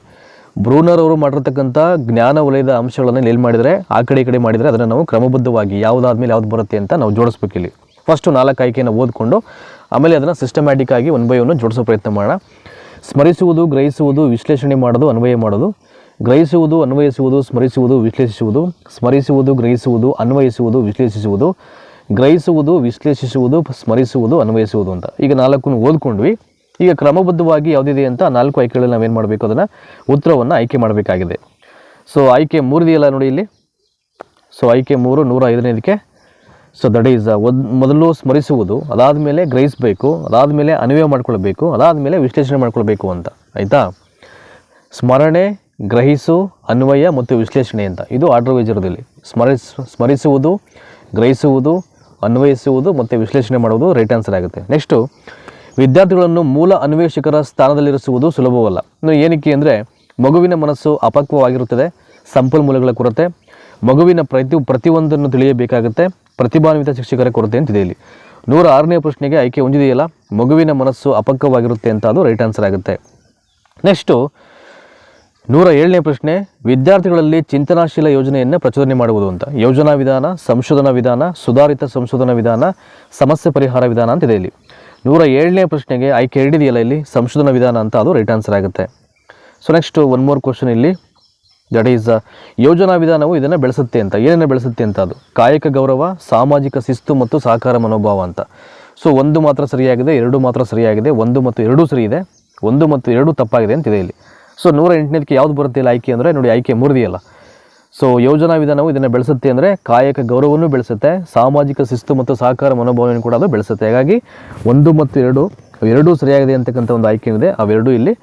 ಬ್ರೂನರ್ ಅವರು ಮಾಡಿರ್ತಕ್ಕಂಥ ಜ್ಞಾನ ವಲಯದ ಅಂಶಗಳನ್ನು ಎಲ್ಲಿ ಮಾಡಿದರೆ, ಆ ಕಡೆ ಈ ಕಡೆ ಮಾಡಿದರೆ ಅದನ್ನು ನಾವು ಕ್ರಮಬದ್ಧವಾಗಿ ಯಾವುದಾದ್ಮೇಲೆ ಯಾವ್ದು ಬರುತ್ತೆ ಅಂತ ನಾವು ಜೋಡಿಸ್ಬೇಕು ಇಲ್ಲಿ. ಫಸ್ಟು ನಾಲ್ಕು ಆಯ್ಕೆಯನ್ನು ಓದ್ಕೊಂಡು, ಆಮೇಲೆ ಅದನ್ನು ಸಿಸ್ಟಮ್ಯಾಟಿಕ್ ಆಗಿ ಒನ್ ಬೈ ಜೋಡಿಸೋ ಪ್ರಯತ್ನ ಮಾಡೋಣ. ಸ್ಮರಿಸುವುದು, ಗ್ರಹಿಸುವುದು, ವಿಶ್ಲೇಷಣೆ ಮಾಡೋದು, ಅನ್ವಯ ಮಾಡೋದು. ಗ್ರಹಿಸುವುದು, ಅನ್ವಯಿಸುವುದು, ಸ್ಮರಿಸುವುದು, ವಿಶ್ಲೇಷಿಸುವುದು. ಸ್ಮರಿಸುವುದು, ಗ್ರಹಿಸುವುದು, ಅನ್ವಯಿಸುವುದು, ವಿಶ್ಲೇಷಿಸುವುದು. ಗ್ರಹಿಸುವುದು, ವಿಶ್ಲೇಷಿಸುವುದು, ಸ್ಮರಿಸುವುದು, ಅನ್ವಯಿಸುವುದು ಅಂತ. ಈಗ ನಾಲ್ಕು ಓದ್ಕೊಂಡ್ವಿ. ಈಗ ಕ್ರಮಬದ್ಧವಾಗಿ ಯಾವುದಿದೆ ಅಂತ ನಾಲ್ಕು ಆಯ್ಕೆಗಳಲ್ಲಿ ನಾವೇನು ಮಾಡಬೇಕು ಅದನ್ನು? ಉತ್ತರವನ್ನು ಆಯ್ಕೆ ಮಾಡಬೇಕಾಗಿದೆ. ಸೊ ಆಯ್ಕೆ ಮೂರಿದೆಯಲ್ಲ ನೋಡಿ ಇಲ್ಲಿ. ಸೊ ಆಯ್ಕೆ ಮೂರು ನೂರ ಐದನೇದಕ್ಕೆ. ಸೊ ದಟ್ ಈಸ್ ಮೊದಲು ಸ್ಮರಿಸುವುದು ಅದಾದ ಮೇಲೆ ಗ್ರಹಿಸಬೇಕು ಅದಾದ ಮೇಲೆ ಅನ್ವಯ ಮಾಡಿಕೊಳ್ಬೇಕು ಅದಾದ ಮೇಲೆ ವಿಶ್ಲೇಷಣೆ ಮಾಡ್ಕೊಳ್ಬೇಕು ಅಂತ. ಆಯಿತಾ? ಸ್ಮರಣೆ, ಗ್ರಹಿಸು, ಅನ್ವಯ ಮತ್ತು ವಿಶ್ಲೇಷಣೆ ಅಂತ. ಇದು ಆರ್ಡರ್ ವೈಜರದಲ್ಲಿ ಸ್ಮರಿಸ್, ಸ್ಮರಿಸುವುದು, ಗ್ರಹಿಸುವುದು, ಅನ್ವಯಿಸುವುದು ಮತ್ತು ವಿಶ್ಲೇಷಣೆ ಮಾಡುವುದು ರೈಟ್ ಆನ್ಸರ್ ಆಗುತ್ತೆ. ನೆಕ್ಸ್ಟು ವಿದ್ಯಾರ್ಥಿಗಳನ್ನು ಮೂಲ ಅನ್ವೇಷಕರ ಸ್ಥಾನದಲ್ಲಿರಿಸುವುದು ಸುಲಭವಲ್ಲ. ಇನ್ನು ಏನಕ್ಕೆ ಅಂದರೆ, ಮಗುವಿನ ಮನಸ್ಸು ಅಪಕ್ವವಾಗಿರುತ್ತದೆ, ಸಂಪನ್ಮೂಲಗಳ ಕೊರತೆ, ಮಗುವಿನ ಪ್ರತಿ, ಪ್ರತಿಯೊಂದನ್ನು ತಿಳಿಯಬೇಕಾಗುತ್ತೆ, ಪ್ರತಿಭಾನ್ವಿತ ಶಿಕ್ಷಕರ ಕೊರತೆ ಅಂತಿದೆ ಇಲ್ಲಿ. ನೂರ ಆರನೇ ಪ್ರಶ್ನೆಗೆ ಆಯ್ಕೆ ಹೊಂದಿದೆಯಲ್ಲ ಮಗುವಿನ ಮನಸ್ಸು ಅಪಕ್ವವಾಗಿರುತ್ತೆ ಅಂತ ಅದು ರೈಟ್ ಆನ್ಸರ್ ಆಗುತ್ತೆ. ನೆಕ್ಸ್ಟು, ನೂರ ಏಳನೇ ಪ್ರಶ್ನೆ, ವಿದ್ಯಾರ್ಥಿಗಳಲ್ಲಿ ಚಿಂತನಾಶೀಲ ಯೋಜನೆಯನ್ನು ಪ್ರಚೋದನೆ ಮಾಡುವುದು ಅಂತ. ಯೋಜನಾ ವಿಧಾನ, ಸಂಶೋಧನಾ ವಿಧಾನ, ಸುಧಾರಿತ ಸಂಶೋಧನಾ ವಿಧಾನ, ಸಮಸ್ಯೆ ಪರಿಹಾರ ವಿಧಾನ ಅಂತಿದೆ ಇಲ್ಲಿ. ನೂರ ಏಳನೇ ಪ್ರಶ್ನೆಗೆ ಆಯ್ಕೆ ಎರಡಿದೆಯಲ್ಲ ಇಲ್ಲಿ? ಸಂಶೋಧನಾ ವಿಧಾನ ಅಂತ ಅದು ರೈಟ್ ಆನ್ಸರ್ ಆಗುತ್ತೆ. So next one more question ಇಲ್ಲಿ. ದಟ್ ಈಸ್ ಯೋಜನಾ ವಿಧಾನವು ಇದನ್ನು ಬೆಳೆಸುತ್ತೆ ಅಂತ. ಏನೇನು ಬೆಳೆಸುತ್ತೆ ಅಂತ ಅದು? ಕಾಯಕ ಗೌರವ, ಸಾಮಾಜಿಕ ಶಿಸ್ತು ಮತ್ತು ಸಹಕಾರ ಮನೋಭಾವ ಅಂತ. ಸೊ ಒಂದು ಮಾತ್ರ ಸರಿಯಾಗಿದೆ, ಎರಡು ಮಾತ್ರ ಸರಿಯಾಗಿದೆ, ಒಂದು ಮತ್ತು ಎರಡೂ ಸರಿ ಇದೆ, ಒಂದು ಮತ್ತು ಎರಡೂ ತಪ್ಪಾಗಿದೆ ಅಂತಿದೆ ಇಲ್ಲಿ. ಸೊ ನೂರ ಎಂಟನೇದಕ್ಕೆ ಯಾವ್ದು ಬರುತ್ತೆ ಆಯ್ಕೆ ಅಂದರೆ, ನೋಡಿ, ಆಯ್ಕೆ ಮೂರಿದೆಯಲ್ಲ. ಸೊ ಯೋಜನಾ ವಿಧಾನವು ಇದನ್ನು ಬೆಳೆಸುತ್ತೆ ಅಂದರೆ ಕಾಯಕ ಗೌರವವನ್ನು ಬೆಳೆಸುತ್ತೆ, ಸಾಮಾಜಿಕ ಶಿಸ್ತು ಮತ್ತು ಸಹಕಾರ ಮನೋಭಾವವನ್ನು ಕೂಡ ಅದು ಬೆಳೆಸುತ್ತೆ. ಹಾಗಾಗಿ ಒಂದು ಮತ್ತು ಎರಡು, ಎರಡೂ ಸರಿಯಾಗಿದೆ ಅಂತಕ್ಕಂಥ ಒಂದು ಆಯ್ಕೆ ಏನಿದೆ ಅವೆರಡೂ ಇಲ್ಲಿ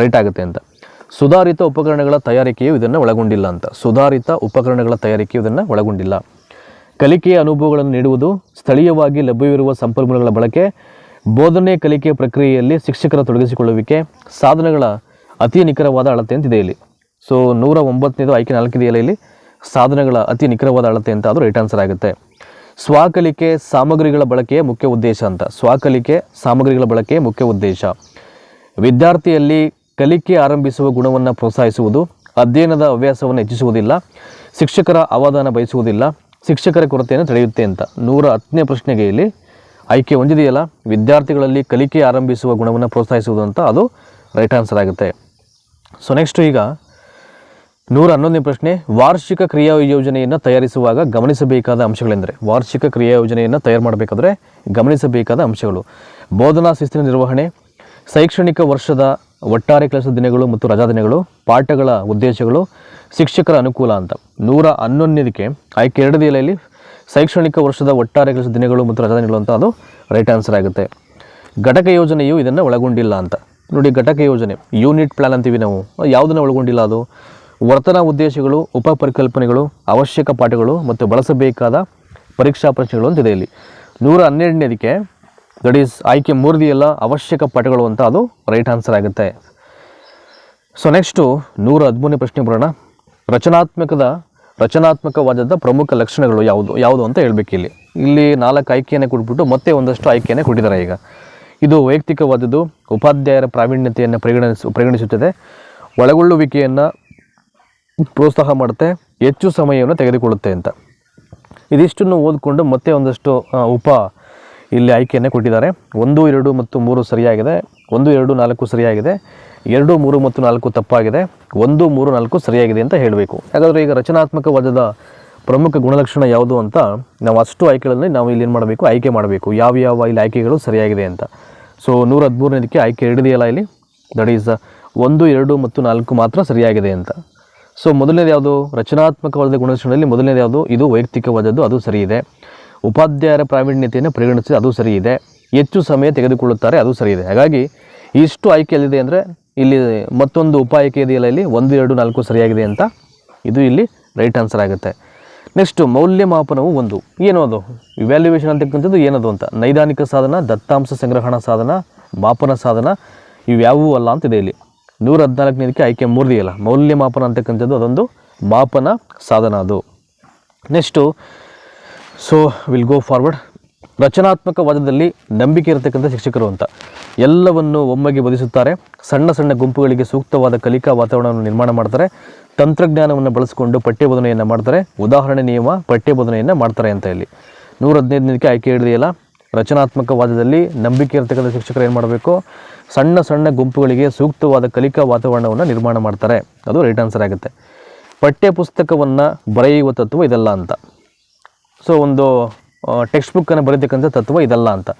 ರೈಟ್ ಆಗುತ್ತೆ ಅಂತ. ಸುಧಾರಿತ ಉಪಕರಣಗಳ ತಯಾರಿಕೆಯು ಇದನ್ನು ಒಳಗೊಂಡಿಲ್ಲ ಅಂತ. ಸುಧಾರಿತ ಉಪಕರಣಗಳ ತಯಾರಿಕೆಯು ಇದನ್ನು ಒಳಗೊಂಡಿಲ್ಲ. ಕಲಿಕೆಯ ಅನುಭವಗಳನ್ನು ನೀಡುವುದು, ಸ್ಥಳೀಯವಾಗಿ ಲಭ್ಯವಿರುವ ಸಂಪನ್ಮೂಲಗಳ ಬಳಕೆ, ಬೋಧನೆ ಕಲಿಕೆ ಪ್ರಕ್ರಿಯೆಯಲ್ಲಿ ಶಿಕ್ಷಕರ ತೊಡಗಿಸಿಕೊಳ್ಳುವಿಕೆ, ಸಾಧನಗಳ ಅತಿ ನಿಖರವಾದ ಅಳತೆ ಅಂತಿದೆ ಇಲ್ಲಿ. ಸೊ ನೂರ ಒಂಬತ್ತನೇದು ಆಯ್ಕೆ ನಾಲ್ಕನೇ ಇಲ್ಲಿ? ಸಾಧನಗಳ ಅತಿ ನಿಖರವಾದ ಅಳತೆ ಅಂತ ಅದು ರೈಟ್ ಆನ್ಸರ್ ಆಗುತ್ತೆ. ಸ್ವಕಲಿಕೆ ಸಾಮಗ್ರಿಗಳ ಬಳಕೆಯ ಮುಖ್ಯ ಉದ್ದೇಶ ಅಂತ. ಸ್ವಕಲಿಕೆ ಸಾಮಗ್ರಿಗಳ ಬಳಕೆಯ ಮುಖ್ಯ ಉದ್ದೇಶ. ವಿದ್ಯಾರ್ಥಿಯಲ್ಲಿ ಕಲಿಕೆ ಆರಂಭಿಸುವ ಗುಣವನ್ನು ಪ್ರೋತ್ಸಾಹಿಸುವುದು, ಅಧ್ಯಯನದ ಹವ್ಯಾಸವನ್ನು ಹೆಚ್ಚಿಸುವುದಿಲ್ಲ, ಶಿಕ್ಷಕರ ಅವಧಾನ ಬಯಸುವುದಿಲ್ಲ, ಶಿಕ್ಷಕರ ಕೊರತೆಯನ್ನು ತಡೆಯುತ್ತೆ ಅಂತ. ನೂರ ಹತ್ತನೇ ಪ್ರಶ್ನೆಗೆ ಇಲ್ಲಿ ಆಯ್ಕೆ ಹೊಂದಿದೆಯಲ್ಲ ವಿದ್ಯಾರ್ಥಿಗಳಲ್ಲಿ ಕಲಿಕೆ ಆರಂಭಿಸುವ ಗುಣವನ್ನು ಪ್ರೋತ್ಸಾಹಿಸುವುದು ಅಂತ ಅದು ರೈಟ್ ಆನ್ಸರ್ ಆಗುತ್ತೆ. ಸೊ ನೆಕ್ಸ್ಟ್ ಈಗ ನೂರ ಹನ್ನೊಂದನೇ ಪ್ರಶ್ನೆ, ವಾರ್ಷಿಕ ಕ್ರಿಯಾ ಯೋಜನೆಯನ್ನು ತಯಾರಿಸುವಾಗ ಗಮನಿಸಬೇಕಾದ ಅಂಶಗಳೆಂದರೆ, ವಾರ್ಷಿಕ ಕ್ರಿಯಾ ಯೋಜನೆಯನ್ನು ತಯಾರು ಮಾಡಬೇಕಾದ್ರೆ ಗಮನಿಸಬೇಕಾದ ಅಂಶಗಳು. ಬೋಧನಾ ಶಿಸ್ತಿನ ನಿರ್ವಹಣೆ, ಶೈಕ್ಷಣಿಕ ವರ್ಷದ ಒಟ್ಟಾರೆ ಕೆಲಸದ ದಿನಗಳು ಮತ್ತು ರಜಾ ದಿನಗಳು, ಪಾಠಗಳ ಉದ್ದೇಶಗಳು, ಶಿಕ್ಷಕರ ಅನುಕೂಲ ಅಂತ. ನೂರ ಹನ್ನೊಂದನೇದಕ್ಕೆ ಆಯ್ಕೆ ಎರಡು ದಿನಲ್ಲಿ ಶೈಕ್ಷಣಿಕ ವರ್ಷದ ಒಟ್ಟಾರೆ ಕೆಲಸದ ದಿನಗಳು ಮತ್ತು ರಜಾ ದಿನಗಳು ಅಂತ ಅದು ರೈಟ್ ಆನ್ಸರ್ ಆಗುತ್ತೆ. ಘಟಕ ಯೋಜನೆಯು ಇದನ್ನು ಒಳಗೊಂಡಿಲ್ಲ ಅಂತ. ನೋಡಿ, ಘಟಕ ಯೋಜನೆ, ಯೂನಿಟ್ ಪ್ಲಾನ್ ಅಂತೀವಿ ನಾವು. ಯಾವುದನ್ನು ಒಳಗೊಂಡಿಲ್ಲ ಅದು? ವರ್ತನಾ ಉದ್ದೇಶಗಳು ಉಪ ಪರಿಕಲ್ಪನೆಗಳು ಅವಶ್ಯಕ ಪಾಠಗಳು ಮತ್ತು ಬಳಸಬೇಕಾದ ಪರೀಕ್ಷಾ ಪ್ರಶ್ನೆಗಳು ಅಂತಿದೆ ಇಲ್ಲಿ. ನೂರ ಹನ್ನೆರಡನೇದಕ್ಕೆ ದಟ್ ಈಸ್ ಆಯ್ಕೆ ಮೂರದಿಯಲ್ಲ ಅವಶ್ಯಕ ಪಾಠಗಳು ಅಂತ ಅದು ರೈಟ್ ಆನ್ಸರ್ ಆಗುತ್ತೆ. ಸೊ ನೆಕ್ಸ್ಟು ನೂರ ಹದಿಮೂರನೇ ಪ್ರಶ್ನೆ ಬರೋಣ. ರಚನಾತ್ಮಕದ, ರಚನಾತ್ಮಕವಾದದ ಪ್ರಮುಖ ಲಕ್ಷಣಗಳು ಯಾವುದು ಯಾವುದು ಅಂತ ಹೇಳಬೇಕು ಇಲ್ಲಿ. ಇಲ್ಲಿ ನಾಲ್ಕು ಆಯ್ಕೆಯನ್ನು ಕೊಟ್ಬಿಟ್ಟು ಮತ್ತೆ ಒಂದಷ್ಟು ಆಯ್ಕೆಯನ್ನು ಕೊಟ್ಟಿದ್ದಾರೆ ಈಗ. ಇದು ವೈಯಕ್ತಿಕವಾದದ್ದು, ಉಪಾಧ್ಯಾಯರ ಪ್ರಾವೀಣ್ಯತೆಯನ್ನು ಪರಿಗಣಿಸ, ಪರಿಗಣಿಸುತ್ತದೆ. ಒಳಗೊಳ್ಳುವಿಕೆಯನ್ನು ಪ್ರೋತ್ಸಾಹ ಮಾಡುತ್ತೆ, ಹೆಚ್ಚು ಸಮಯವನ್ನು ತೆಗೆದುಕೊಳ್ಳುತ್ತೆ ಅಂತ. ಇದಿಷ್ಟನ್ನು ಓದಿಕೊಂಡು ಮತ್ತೆ ಒಂದಷ್ಟು ಉಪ ಇಲ್ಲಿ ಆಯ್ಕೆಯನ್ನು ಕೊಟ್ಟಿದ್ದಾರೆ. ಒಂದು, ಎರಡು ಮತ್ತು ಮೂರು ಸರಿಯಾಗಿದೆ. ಒಂದು, ಎರಡು, ನಾಲ್ಕು ಸರಿಯಾಗಿದೆ. ಎರಡು, ಮೂರು ಮತ್ತು ನಾಲ್ಕು ತಪ್ಪಾಗಿದೆ. ಒಂದು, ಮೂರು, ನಾಲ್ಕು ಸರಿಯಾಗಿದೆ ಅಂತ ಹೇಳಬೇಕು. ಯಾಕಂದರೆ ಈಗ ರಚನಾತ್ಮಕವಾದದ ಪ್ರಮುಖ ಗುಣಲಕ್ಷಣ ಯಾವುದು ಅಂತ ನಾವು ಅಷ್ಟು ಆಯ್ಕೆಗಳಲ್ಲಿ ನಾವು ಇಲ್ಲಿ ಏನು ಮಾಡಬೇಕು, ಆಯ್ಕೆ ಮಾಡಬೇಕು. ಯಾವ ಯಾವ ಇಲ್ಲಿ ಆಯ್ಕೆಗಳು ಸರಿಯಾಗಿದೆ ಅಂತ. ಸೊ, ನೂರ ಹದಿಮೂರನೇದಕ್ಕೆ ಆಯ್ಕೆ ಹಿಡಿದೆಯಲ್ಲ ಇಲ್ಲಿ. ದಟ್ ಈಸ್ ಒಂದು, ಎರಡು ಮತ್ತು ನಾಲ್ಕು ಮಾತ್ರ ಸರಿಯಾಗಿದೆ ಅಂತ. ಸೊ ಮೊದಲನೇದು ಯಾವುದು? ರಚನಾತ್ಮಕವಾದ ಗುಣಲಕ್ಷಣದಲ್ಲಿ ಮೊದಲನೇದು ಯಾವುದು? ಇದು ವೈಯಕ್ತಿಕವಾದದ್ದು, ಅದು ಸರಿ ಇದೆ ಉಪಾಧ್ಯಾಯರ ಪ್ರಾವೀಣ್ಯತೆಯನ್ನು ಪರಿಗಣಿಸಿ ಅದು ಸರಿ ಇದೆ ಹೆಚ್ಚು ಸಮಯ ತೆಗೆದುಕೊಳ್ಳುತ್ತಾರೆ, ಅದು ಸರಿ ಇದೆ ಹಾಗಾಗಿ, ಇಷ್ಟು ಆಯ್ಕೆ ಎಲ್ಲಿದೆ ಅಂದರೆ, ಇಲ್ಲಿ ಮತ್ತೊಂದು ಉಪ ಇದೆಯಲ್ಲ ಇಲ್ಲಿ? ಒಂದು, ಎರಡು, ನಾಲ್ಕು ಸರಿಯಾಗಿದೆ ಅಂತ ಇದು ಇಲ್ಲಿ ರೈಟ್ ಆನ್ಸರ್ ಆಗುತ್ತೆ. ನೆಕ್ಸ್ಟು, ಮೌಲ್ಯಮಾಪನವು ಒಂದು. ಏನು ಅದು ಇವ್ಯಾಲ್ಯುವೇಷನ್ ಅಂತಕ್ಕಂಥದ್ದು ಏನದು ಅಂತ. ನೈದಾನಿಕ ಸಾಧನ, ದತ್ತಾಂಶ ಸಂಗ್ರಹಣಾ ಸಾಧನ, ಮಾಪನ ಸಾಧನ ಇವ್ಯಾವೂ ಅಲ್ಲ ಅಂತಿದೆ ಇಲ್ಲಿ. ನೂರ ಹದಿನಾಲ್ಕನೇದಕ್ಕೆ ಆಯ್ಕೆ ಮೂರದಿಯಲ್ಲ. ಮೌಲ್ಯಮಾಪನ ಅಂತಕ್ಕಂಥದ್ದು ಅದೊಂದು ಮಾಪನ ಸಾಧನ ಅದು. Next so will go forward ರಚನಾತ್ಮಕ ವಾದದಲ್ಲಿ ನಂಬಿಕೆ ಇರತಕ್ಕಂಥ ಶಿಕ್ಷಕರು ಅಂತ. ಎಲ್ಲವನ್ನು ಒಮ್ಮೆಗೆ ಬದಿಸುತ್ತಾರೆ ಸಣ್ಣ ಸಣ್ಣ ಗುಂಪುಗಳಿಗೆ ಸೂಕ್ತವಾದ ಕಲಿಕಾ ವಾತಾವರಣವನ್ನು ನಿರ್ಮಾಣ ಮಾಡ್ತಾರೆ. ತಂತ್ರಜ್ಞಾನವನ್ನು ಬಳಸಿಕೊಂಡು ಪಠ್ಯ ಬೋಧನೆಯನ್ನು ಮಾಡ್ತಾರೆ. ಉದಾಹರಣೆ ನಿಯಮ ಪಠ್ಯ ಬೋಧನೆಯನ್ನು ಮಾಡ್ತಾರೆ ಅಂತ ಇಲ್ಲಿ ನೂರ ಹದಿನೈದನೇದಕ್ಕೆ ಆಯ್ಕೆ ಹಿಡಿದಿಲ್ಲ ರಚನಾತ್ಮಕ ವಾದದಲ್ಲಿ ನಂಬಿಕೆ ಇರತಕ್ಕಂಥ ಶಿಕ್ಷಕರು ಏನು ಮಾಡಬೇಕು? ಸಣ್ಣ ಸಣ್ಣ ಗುಂಪುಗಳಿಗೆ ಸೂಕ್ತವಾದ ಕಲಿಕಾ ವಾತಾವರಣವನ್ನು ನಿರ್ಮಾಣ ಮಾಡ್ತಾರೆ. ಅದು ರೈಟ್ ಆನ್ಸರ್ ಆಗುತ್ತೆ. ಪಠ್ಯಪುಸ್ತಕವನ್ನು ಬರೆಯುವ ತತ್ವ ಇದಲ್ಲ ಅಂತ. ಸೊ ಒಂದು ಟೆಕ್ಸ್ಟ್ ಬುಕ್ಕನ್ನು ಬರೀತಕ್ಕಂಥ ತತ್ವ ಇದಲ್ಲ ಅಂತ.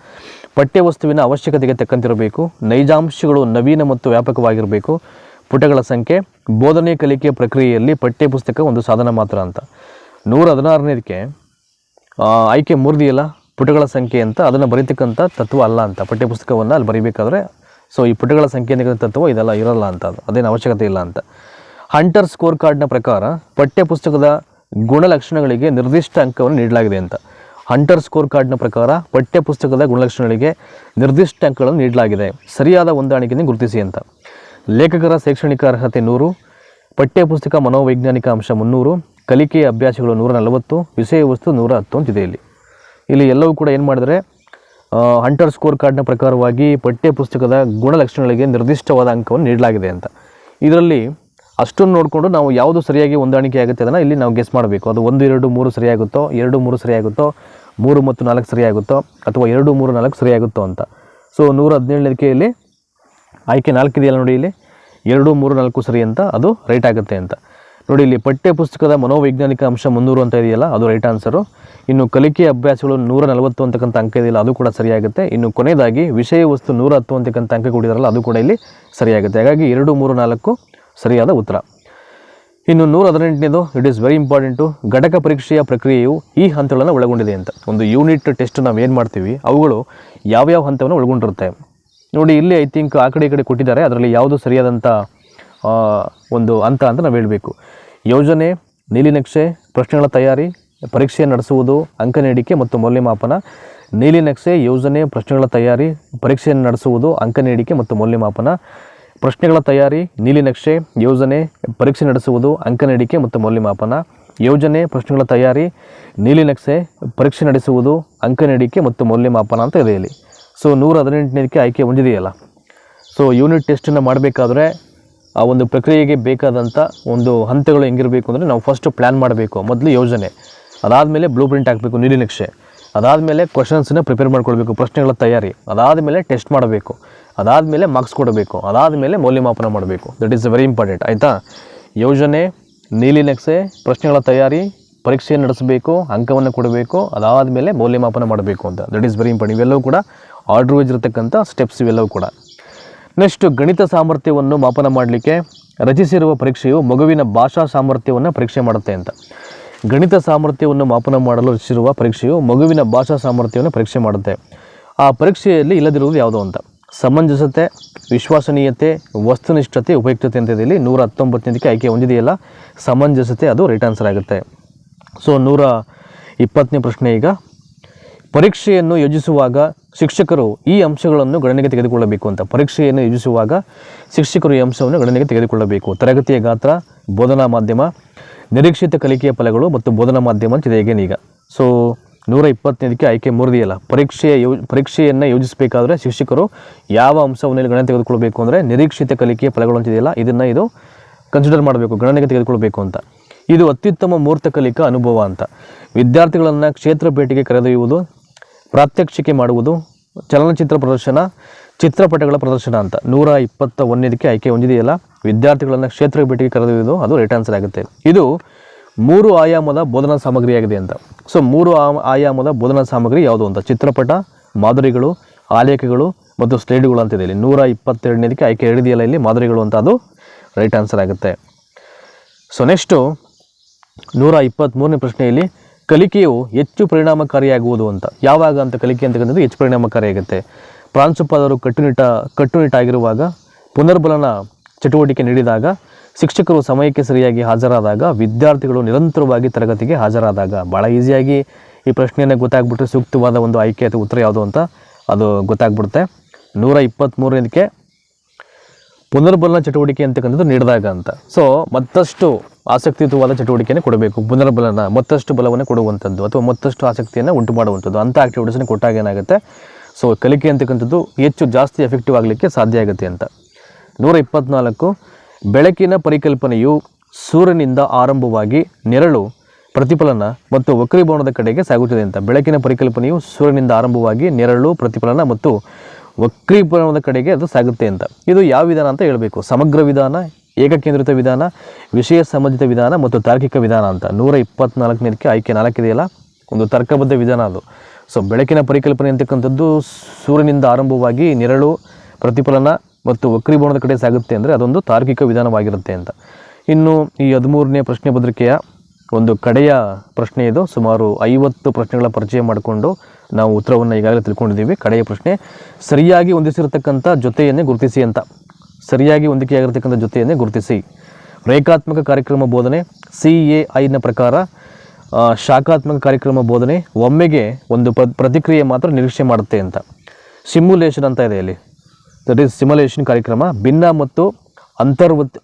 ಪಠ್ಯವಸ್ತುವಿನ ಅವಶ್ಯಕತೆಗೆ ತಕ್ಕಂತಿರಬೇಕು. ನೈಜಾಂಶಗಳು ನವೀನ ಮತ್ತು ವ್ಯಾಪಕವಾಗಿರಬೇಕು. ಪುಟಗಳ ಸಂಖ್ಯೆ ಬೋಧನೆ ಕಲಿಕೆ ಪ್ರಕ್ರಿಯೆಯಲ್ಲಿ ಪಠ್ಯಪುಸ್ತಕ ಒಂದು ಸಾಧನ ಮಾತ್ರ ಅಂತ. ನೂರ ಹದಿನಾರನೇದಕ್ಕೆ ಆಯ್ಕೆ ಮೂರ್ದಿಯಲ್ಲ? ಪುಟಗಳ ಸಂಖ್ಯೆ ಅಂತ ಅದನ್ನು ಬರೀತಕ್ಕಂಥ ತತ್ವ ಅಲ್ಲ ಅಂತ, ಪಠ್ಯಪುಸ್ತಕವನ್ನು ಅಲ್ಲಿ ಬರೀಬೇಕಾದ್ರೆ ಸೊ ಈ ಪುಟಗಳ ಸಂಖ್ಯೆ ತತ್ವ ಇದೆಲ್ಲ ಇರಲ್ಲ ಅಂತ ಅದು ಅದೇನು ಅವಶ್ಯಕತೆ ಇಲ್ಲ ಅಂತ. ಹಂಟರ್ ಸ್ಕೋರ್ ಕಾರ್ಡ್ನ ಪ್ರಕಾರ ಪಠ್ಯಪುಸ್ತಕದ ಗುಣಲಕ್ಷಣಗಳಿಗೆ ನಿರ್ದಿಷ್ಟ ಅಂಕವನ್ನು ನೀಡಲಾಗಿದೆ ಅಂತ. ಹಂಟರ್ ಸ್ಕೋರ್ ಕಾರ್ಡ್ನ ಪ್ರಕಾರ ಪಠ್ಯಪುಸ್ತಕದ ಗುಣಲಕ್ಷಣಗಳಿಗೆ ನಿರ್ದಿಷ್ಟ ಅಂಕಗಳನ್ನು ನೀಡಲಾಗಿದೆ. ಸರಿಯಾದ ಹೊಂದಾಣಿಕೆಯನ್ನು ಗುರುತಿಸಿ ಅಂತ. ಲೇಖಕರ ಶೈಕ್ಷಣಿಕ ಅರ್ಹತೆ ನೂರು, ಪಠ್ಯಪುಸ್ತಕ ಮನೋವೈಜ್ಞಾನಿಕ ಅಂಶ ಮುನ್ನೂರು, ಕಲಿಕೆಯ ಅಭ್ಯಾಸಗಳು ನೂರ ನಲವತ್ತು ವಿಷಯ ವಸ್ತು ನೂರ ಹತ್ತು ಅಂತಿದೆ ಇಲ್ಲಿ. ಇಲ್ಲಿ ಎಲ್ಲವೂ ಕೂಡ ಏನು ಮಾಡಿದರೆ ಹಂಟರ್ ಸ್ಕೋರ್ ಕಾರ್ಡ್ನ ಪ್ರಕಾರವಾಗಿ ಪಠ್ಯಪುಸ್ತಕದ ಗುಣಲಕ್ಷಣಗಳಿಗೆ ನಿರ್ದಿಷ್ಟವಾದ ಅಂಕವನ್ನು ನೀಡಲಾಗಿದೆ ಅಂತ. ಇದರಲ್ಲಿ ಅಷ್ಟನ್ನು ನೋಡಿಕೊಂಡು ನಾವು ಯಾವುದು ಸರಿಯಾಗಿ ಹೊಂದಾಣಿಕೆ ಆಗುತ್ತೆ ಅದನ್ನು ಇಲ್ಲಿ ನಾವು ಗೆಸ್ ಮಾಡಬೇಕು. ಅದು ಒಂದು, ಎರಡು, ಮೂರು ಸರಿಯಾಗುತ್ತೋ, ಎರಡು, ಮೂರು ಸರಿಯಾಗುತ್ತೋ, ಮೂರು ಮತ್ತು ನಾಲ್ಕು ಸರಿಯಾಗುತ್ತೋ, ಅಥವಾ ಎರಡು, ಮೂರು, ನಾಲ್ಕು ಸರಿಯಾಗುತ್ತೋ ಅಂತ. ಸೊ ನೂರ ಹದಿನೇಳನೇದಕ್ಕೆ ಇಲ್ಲಿ ಆಯ್ಕೆ ನಾಲ್ಕಿದೆಯಲ್ಲ ನೋಡಿ ಇಲ್ಲಿ, ಎರಡು, ಮೂರು, ನಾಲ್ಕು ಸರಿ ಅಂತ ಅದು ರೈಟ್ ಆಗುತ್ತೆ ಅಂತ. ನೋಡಿ, ಇಲ್ಲಿ ಪಠ್ಯ ಪುಸ್ತಕದ ಮನೋವೈಜ್ಞಾನಿಕ ಅಂಶ ಮುನ್ನೂರು ಅಂತ ಇದೆಯಲ್ಲ, ಅದು ರೈಟ್ ಆನ್ಸರು ಇನ್ನು ಕಲಿಕೆ ಅಭ್ಯಾಸಗಳು ನೂರ ನಲವತ್ತು ಅಂತಕ್ಕಂಥ ಅಂಕ ಇದೆಯಲ್ಲ, ಅದು ಕೂಡ ಸರಿಯಾಗುತ್ತೆ. ಇನ್ನು ಕೊನೆಯದಾಗಿ ವಿಷಯ ವಸ್ತು ನೂರ ಹತ್ತು ಅಂತಕ್ಕಂಥ ಅಂಕ ಕೊಟ್ಟಿದಾರಲ್ಲ ಅದು ಕೂಡ ಇಲ್ಲಿ ಸರಿಯಾಗುತ್ತೆ. ಹಾಗಾಗಿ ಎರಡು, ಮೂರು, ನಾಲ್ಕು ಸರಿಯಾದ ಉತ್ತರ. ಇನ್ನು ನೂರ ಹದಿನೆಂಟನೇದು ಇಟ್ ಈಸ್ ವೆರಿ ಇಂಪಾರ್ಟೆಂಟು ಘಟಕ ಪರೀಕ್ಷೆಯ ಪ್ರಕ್ರಿಯೆಯು ಈ ಹಂತಗಳನ್ನು ಒಳಗೊಂಡಿದೆ ಅಂತ. ಒಂದು ಯೂನಿಟ್ ಟೆಸ್ಟ್ ನಾವು ಏನು ಮಾಡ್ತೀವಿ, ಅವುಗಳು ಯಾವ್ಯಾವ ಹಂತವನ್ನು ಒಳಗೊಂಡಿರುತ್ತೆ. ನೋಡಿ, ಇಲ್ಲಿ ಐ ಥಿಂಕ್ ಆ ಕಡೆ ಈ ಕಡೆ ಕೊಟ್ಟಿದ್ದಾರೆ, ಅದರಲ್ಲಿ ಯಾವುದು ಸರಿಯಾದಂಥ ಒಂದು ಹಂತ ಅಂತ ನಾವು ಹೇಳಬೇಕು. ಯೋಜನೆ ನೀಲಿನಕ್ಷೆ ಪ್ರಶ್ನೆಗಳ ತಯಾರಿ, ಪರೀಕ್ಷೆ ನಡೆಸುವುದು, ಅಂಕ ನೀಡಿಕೆ ಮತ್ತು ಮೌಲ್ಯಮಾಪನ. ನೀಲಿನಕ್ಷೆ ಯೋಜನೆ, ಪ್ರಶ್ನೆಗಳ ತಯಾರಿ ಪರೀಕ್ಷೆಯನ್ನು ನಡೆಸುವುದು, ಅಂಕ ನೀಡಿಕೆ ಮತ್ತು ಮೌಲ್ಯಮಾಪನ. ಪ್ರಶ್ನೆಗಳ ತಯಾರಿ ನೀಲಿನಕ್ಷೆ ಯೋಜನೆ, ಪರೀಕ್ಷೆ ನಡೆಸುವುದು, ಅಂಕ ನೀಡಿಕೆ ಮತ್ತು ಮೌಲ್ಯಮಾಪನ. ಯೋಜನೆ, ಪ್ರಶ್ನೆಗಳ ತಯಾರಿ ನೀಲಿನಕ್ಷೆ ಪರೀಕ್ಷೆ ನಡೆಸುವುದು, ಅಂಕ ನೀಡಿಕೆ ಮತ್ತು ಮೌಲ್ಯಮಾಪನ ಅಂತ ಇದೆ ಇಲ್ಲಿ. ಸೊ ನೂರ ಹದಿನೆಂಟನೇದಕ್ಕೆ ಆಯ್ಕೆ ಹೊಂದಿದೆಯಲ್ಲ. ಸೊ ಯೂನಿಟ್ ಟೆಸ್ಟನ್ನು ಮಾಡಬೇಕಾದ್ರೆ ಆ ಒಂದು ಪ್ರಕ್ರಿಯೆಗೆ ಬೇಕಾದಂಥ ಒಂದು ಹಂತಗಳು ಹೆಂಗಿರಬೇಕು ಅಂದರೆ ನಾವು ಫಸ್ಟ್ ಪ್ಲ್ಯಾನ್ ಮಾಡಬೇಕು, ಮೊದಲು ಯೋಜನೆ. ಅದಾದಮೇಲೆ ಬ್ಲೂ ಪ್ರಿಂಟ್ ಹಾಕಬೇಕು ನೀಲಿನಕ್ಷೆ ಅದಾದಮೇಲೆ ಕ್ವಶನ್ಸನ್ನ ಪ್ರಿಪೇರ್ ಮಾಡ್ಕೊಳ್ಬೇಕು, ಪ್ರಶ್ನೆಗಳ ತಯಾರಿ. ಅದಾದಮೇಲೆ ಟೆಸ್ಟ್ ಮಾಡಬೇಕು. ಅದಾದಮೇಲೆ ಮಾರ್ಕ್ಸ್ ಕೊಡಬೇಕು. ಅದಾದಮೇಲೆ ಮೌಲ್ಯಮಾಪನ ಮಾಡಬೇಕು. ದಟ್ ಈಸ್ ವೆರಿ ಇಂಪಾರ್ಟೆಂಟ್ ಆಯಿತಾ? ಯೋಜನೆ ನೀಲಿನಕ್ಷೆ ಪ್ರಶ್ನೆಗಳ ತಯಾರಿ, ಪರೀಕ್ಷೆ ನಡೆಸಬೇಕು, ಅಂಕವನ್ನು ಕೊಡಬೇಕು, ಅದಾದಮೇಲೆ ಮೌಲ್ಯಮಾಪನ ಮಾಡಬೇಕು ಅಂತ. ದಟ್ ಈಸ್ ವೆರಿ ಇಂಪಾರ್ಟೆಂಟ್ ಇವೆಲ್ಲವೂ ಕೂಡ ಆರ್ಡ್ರ್ ವೈಸ್ ಇರತಕ್ಕಂಥ ಸ್ಟೆಪ್ಸ್ ಇವೆಲ್ಲವೂ ಕೂಡ. ನೆಕ್ಸ್ಟ್ ಗಣಿತ ಸಾಮರ್ಥ್ಯವನ್ನು ಮಾಪನ ಮಾಡಲಿಕ್ಕೆ ರಚಿಸಿರುವ ಪರೀಕ್ಷೆಯು ಮಗುವಿನ ಭಾಷಾ ಸಾಮರ್ಥ್ಯವನ್ನು ಪರೀಕ್ಷೆ ಮಾಡುತ್ತೆ ಅಂತ. ಗಣಿತ ಸಾಮರ್ಥ್ಯವನ್ನು ಮಾಪನ ಮಾಡಲು ರಚಿಸಿರುವ ಪರೀಕ್ಷೆಯು ಮಗುವಿನ ಭಾಷಾ ಸಾಮರ್ಥ್ಯವನ್ನು ಪರೀಕ್ಷೆ ಮಾಡುತ್ತೆ. ಆ ಪರೀಕ್ಷೆಯಲ್ಲಿ ಇಲ್ಲದಿರುವುದು ಯಾವುದು ಅಂತ. ಸಮಂಜಸತೆ, ವಿಶ್ವಾಸನೀಯತೆ, ವಸ್ತುನಿಷ್ಠತೆ, ಉಪಯುಕ್ತತೆ ಅಂತ ಇಲ್ಲಿ ನೂರ ಹತ್ತೊಂಬತ್ತನೇದಕ್ಕೆ ಆಯ್ಕೆ ಹೊಂದಿದೆಯಲ್ಲ ಸಮಂಜಸತೆ ಅದು ರೈಟ್ ಆನ್ಸರ್ ಆಗುತ್ತೆ. ಸೊ ನೂರ ಇಪ್ಪತ್ತನೇ ಪ್ರಶ್ನೆ ಈಗ. ಪರೀಕ್ಷೆಯನ್ನು ಯೋಜಿಸುವಾಗ ಶಿಕ್ಷಕರು ಈ ಅಂಶಗಳನ್ನು ಗಣನೆಗೆ ತೆಗೆದುಕೊಳ್ಳಬೇಕು ಅಂತ. ಪರೀಕ್ಷೆಯನ್ನು ಯೋಜಿಸುವಾಗ ಶಿಕ್ಷಕರು ಈ ಅಂಶವನ್ನು ಗಣನೆಗೆ ತೆಗೆದುಕೊಳ್ಳಬೇಕು. ತರಗತಿಯ ಗಾತ್ರ, ಬೋಧನಾ ಮಾಧ್ಯಮ, ನಿರೀಕ್ಷಿತ ಕಲಿಕೆಯ ಫಲಗಳು ಮತ್ತು ಬೋಧನಾ ಮಾಧ್ಯಮ ಅಂತಿದೆ ಈಗೇನು ಈಗ. ಸೊ ನೂರ ಇಪ್ಪತ್ತೈದಕ್ಕೆ ಆಯ್ಕೆ ಮೂರದಿಯಲ್ಲ ಪರೀಕ್ಷೆಯ ಯೋ, ಪರೀಕ್ಷೆಯನ್ನು ಯೋಜಿಸಬೇಕಾದ್ರೆ ಶಿಕ್ಷಕರು ಯಾವ ಅಂಶವನ್ನು ಗಣನೆ ತೆಗೆದುಕೊಳ್ಬೇಕು ಅಂದರೆ ನಿರೀಕ್ಷಿತ ಕಲಿಕೆಯ ಫಲಗಳು ಅಂತಿದೆಯಲ್ಲ ಇದನ್ನು ಇದು ಕನ್ಸಿಡರ್ ಮಾಡಬೇಕು, ಗಣನೆಗೆ ತೆಗೆದುಕೊಳ್ಬೇಕು ಅಂತ. ಇದು ಅತ್ಯುತ್ತಮ ಮೂರ್ತ ಕಲಿಕಾ ಅನುಭವ ಅಂತ. ವಿದ್ಯಾರ್ಥಿಗಳನ್ನು ಕ್ಷೇತ್ರ ಭೇಟಿಗೆ ಕರೆದೊಯ್ಯುವುದು ಪ್ರಾತ್ಯಕ್ಷಿಕೆ ಮಾಡುವುದು ಚಲನಚಿತ್ರ ಪ್ರದರ್ಶನ, ಚಿತ್ರಪಟಗಳ ಪ್ರದರ್ಶನ ಅಂತ. ನೂರ ಇಪ್ಪತ್ತ ಒಂದನೇದಕ್ಕೆ ಆಯ್ಕೆ ಹೊಂದಿದೆಯಲ್ಲ? ವಿದ್ಯಾರ್ಥಿಗಳನ್ನು ಕ್ಷೇತ್ರ ಭೇಟಿಗೆ ಕರೆದೊಯ್ದು ಅದು ರೈಟ್ ಆನ್ಸರ್ ಆಗುತ್ತೆ. ಇದು ಮೂರು ಆಯಾಮದ ಬೋಧನಾ ಸಾಮಗ್ರಿಯಾಗಿದೆ ಅಂತ. ಸೊ ಮೂರು ಆಯಾಮದ ಬೋಧನಾ ಸಾಮಗ್ರಿ ಯಾವುದು ಅಂತ? ಚಿತ್ರಪಟ, ಮಾದರಿಗಳು, ಆಲೇಖಗಳು ಮತ್ತು ಸ್ಲೈಡ್ಗಳು ಅಂತಿದೆ ಇಲ್ಲಿ. ನೂರ ಇಪ್ಪತ್ತೆರಡನೇದಕ್ಕೆ ಆಯ್ಕೆ ಹಿಡಿದೆಯಲ್ಲ ಇಲ್ಲಿ ಮಾದರಿಗಳು ಅಂತ, ಅದು ರೈಟ್ ಆನ್ಸರ್ ಆಗುತ್ತೆ. ಸೊ ನೆಕ್ಸ್ಟು ನೂರ ಇಪ್ಪತ್ತ್ಮೂರನೇ ಪ್ರಶ್ನೆಯಲ್ಲಿ ಕಲಿಕೆಯು ಹೆಚ್ಚು ಪರಿಣಾಮಕಾರಿಯಾಗುವುದು ಅಂತ. ಯಾವಾಗ ಅಂತ ಕಲಿಕೆ ಅಂತಕ್ಕಂಥದ್ದು ಹೆಚ್ಚು ಪರಿಣಾಮಕಾರಿಯಾಗುತ್ತೆ. ಪ್ರಾಂಶುಪಾಲರು ಕಟ್ಟುನಿಟ್ಟ, ಕಟ್ಟುನಿಟ್ಟಾಗಿರುವಾಗ ಪುನರ್ಬಲನ ಚಟುವಟಿಕೆ ನೀಡಿದಾಗ, ಶಿಕ್ಷಕರು ಸಮಯಕ್ಕೆ ಸರಿಯಾಗಿ ಹಾಜರಾದಾಗ, ವಿದ್ಯಾರ್ಥಿಗಳು ನಿರಂತರವಾಗಿ ತರಗತಿಗೆ ಹಾಜರಾದಾಗ ಭಾಳ ಈಸಿಯಾಗಿ ಈ ಪ್ರಶ್ನೆಯನ್ನು ಗೊತ್ತಾಗ್ಬಿಟ್ರೆ ಸೂಕ್ತವಾದ ಒಂದು ಆಯ್ಕೆ ಅಥವಾ ಉತ್ತರ ಯಾವುದು ಅಂತ ಅದು ಗೊತ್ತಾಗ್ಬಿಡುತ್ತೆ. ನೂರ ಇಪ್ಪತ್ತ್ಮೂರನೇದಕ್ಕೆ ಪುನರ್ಬಲನ ಚಟುವಟಿಕೆ ಅಂತಕ್ಕಂಥದ್ದು ನೀಡಿದಾಗ ಅಂತ. ಸೊ ಮತ್ತಷ್ಟು ಆಸಕ್ತಿಯುತವಾದ ಚಟುವಟಿಕೆಯನ್ನು ಕೊಡಬೇಕು. ಪುನರ್ಬಲನ, ಮತ್ತಷ್ಟು ಬಲವನ್ನು ಕೊಡುವಂಥದ್ದು ಅಥವಾ ಮತ್ತಷ್ಟು ಆಸಕ್ತಿಯನ್ನು ಉಂಟು ಮಾಡುವಂಥದ್ದು ಅಂಥ ಆ್ಯಕ್ಟಿವಿಟೀಸನ್ನು ಕೊಟ್ಟಾಗ ಏನಾಗುತ್ತೆ? ಸೊ ಕಲಿಕೆ ಅಂತಕ್ಕಂಥದ್ದು ಹೆಚ್ಚು ಜಾಸ್ತಿ ಎಫೆಕ್ಟಿವ್ ಆಗಲಿಕ್ಕೆ ಸಾಧ್ಯ ಆಗುತ್ತೆ ಅಂತ. ನೂರ ಇಪ್ಪತ್ನಾಲ್ಕು, ಬೆಳಕಿನ ಪರಿಕಲ್ಪನೆಯು ಸೂರ್ಯನಿಂದ ಆರಂಭವಾಗಿ ನೆರಳು, ಪ್ರತಿಫಲನ ಮತ್ತು ವಕ್ರೀಭವನದ ಕಡೆಗೆ ಸಾಗುತ್ತದೆ ಅಂತ. ಬೆಳಕಿನ ಪರಿಕಲ್ಪನೆಯು ಸೂರ್ಯನಿಂದ ಆರಂಭವಾಗಿ ನೆರಳು, ಪ್ರತಿಫಲನ ಮತ್ತು ವಕ್ರೀಭವನದ ಕಡೆಗೆ ಅದು ಸಾಗುತ್ತೆ ಅಂತ. ಇದು ಯಾವ ವಿಧಾನ ಅಂತ ಹೇಳಬೇಕು. ಸಮಗ್ರ ವಿಧಾನ, ಏಕಕೇಂದ್ರಿತ ವಿಧಾನ, ವಿಷಯ ಸಂಬಂಧಿತ ವಿಧಾನ ಮತ್ತು ತಾರ್ಕಿಕ ವಿಧಾನ ಅಂತ. ನೂರ ಇಪ್ಪತ್ನಾಲ್ಕನೇದಕ್ಕೆ ಆಯ್ಕೆ ನಾಲ್ಕಿದೆಯಲ್ಲ? ಒಂದು ತರ್ಕಬದ್ಧ ವಿಧಾನ ಅದು. ಸೊ ಬೆಳಕಿನ ಪರಿಕಲ್ಪನೆ ಅಂತಕ್ಕಂಥದ್ದು ಸೂರ್ಯನಿಂದ ಆರಂಭವಾಗಿ ನೆರಳು, ಪ್ರತಿಫಲನ ಮತ್ತು ವಕ್ರೀಭವನದ ಕಡೆ ಸಾಗುತ್ತೆ ಅಂದರೆ ಅದೊಂದು ತಾರ್ಕಿಕ ವಿಧಾನವಾಗಿರುತ್ತೆ ಅಂತ. ಇನ್ನು ಈ ಹದಿಮೂರನೇ ಪ್ರಶ್ನೆ ಪತ್ರಿಕೆಯ ಒಂದು ಕಡೆಯ ಪ್ರಶ್ನೆ ಇದು. ಸುಮಾರು ಐವತ್ತು ಪ್ರಶ್ನೆಗಳ ಪರಿಚಯ ಮಾಡಿಕೊಂಡು ನಾವು ಉತ್ತರವನ್ನು ಈಗಾಗಲೇ ತಿಳ್ಕೊಂಡಿದ್ದೀವಿ. ಕಡೆಯ ಪ್ರಶ್ನೆ, ಸರಿಯಾಗಿ ಹೊಂದಿಸಿರತಕ್ಕಂಥ ಜೊತೆಯನ್ನೇ ಗುರುತಿಸಿ ಅಂತ. ಸರಿಯಾಗಿ ಹೊಂದಿಕೆಯಾಗಿರ್ತಕ್ಕಂಥ ಜೊತೆಯನ್ನೇ ಗುರುತಿಸಿ. ರೇಖಾತ್ಮಕ ಕಾರ್ಯಕ್ರಮ ಬೋಧನೆ, ಸಿ ಎ ಐನ ಪ್ರಕಾರ ಶಾಖಾತ್ಮಕ ಕಾರ್ಯಕ್ರಮ ಬೋಧನೆ ಒಮ್ಮೆಗೆ ಒಂದು ಪ್ರತಿಕ್ರಿಯೆ ಮಾತ್ರ ನಿರೀಕ್ಷೆ ಮಾಡುತ್ತೆ ಅಂತ. ಸಿಮ್ಯುಲೇಷನ್ ಅಂತ ಇದೆ ಇಲ್ಲಿ. ದಟ್ ಈಸ್ ಸಿಮ್ಯುಲೇಷನ್ ಕಾರ್ಯಕ್ರಮ. ಭಿನ್ನ ಮತ್ತು ಅಂತರ್ವರ್ತಿ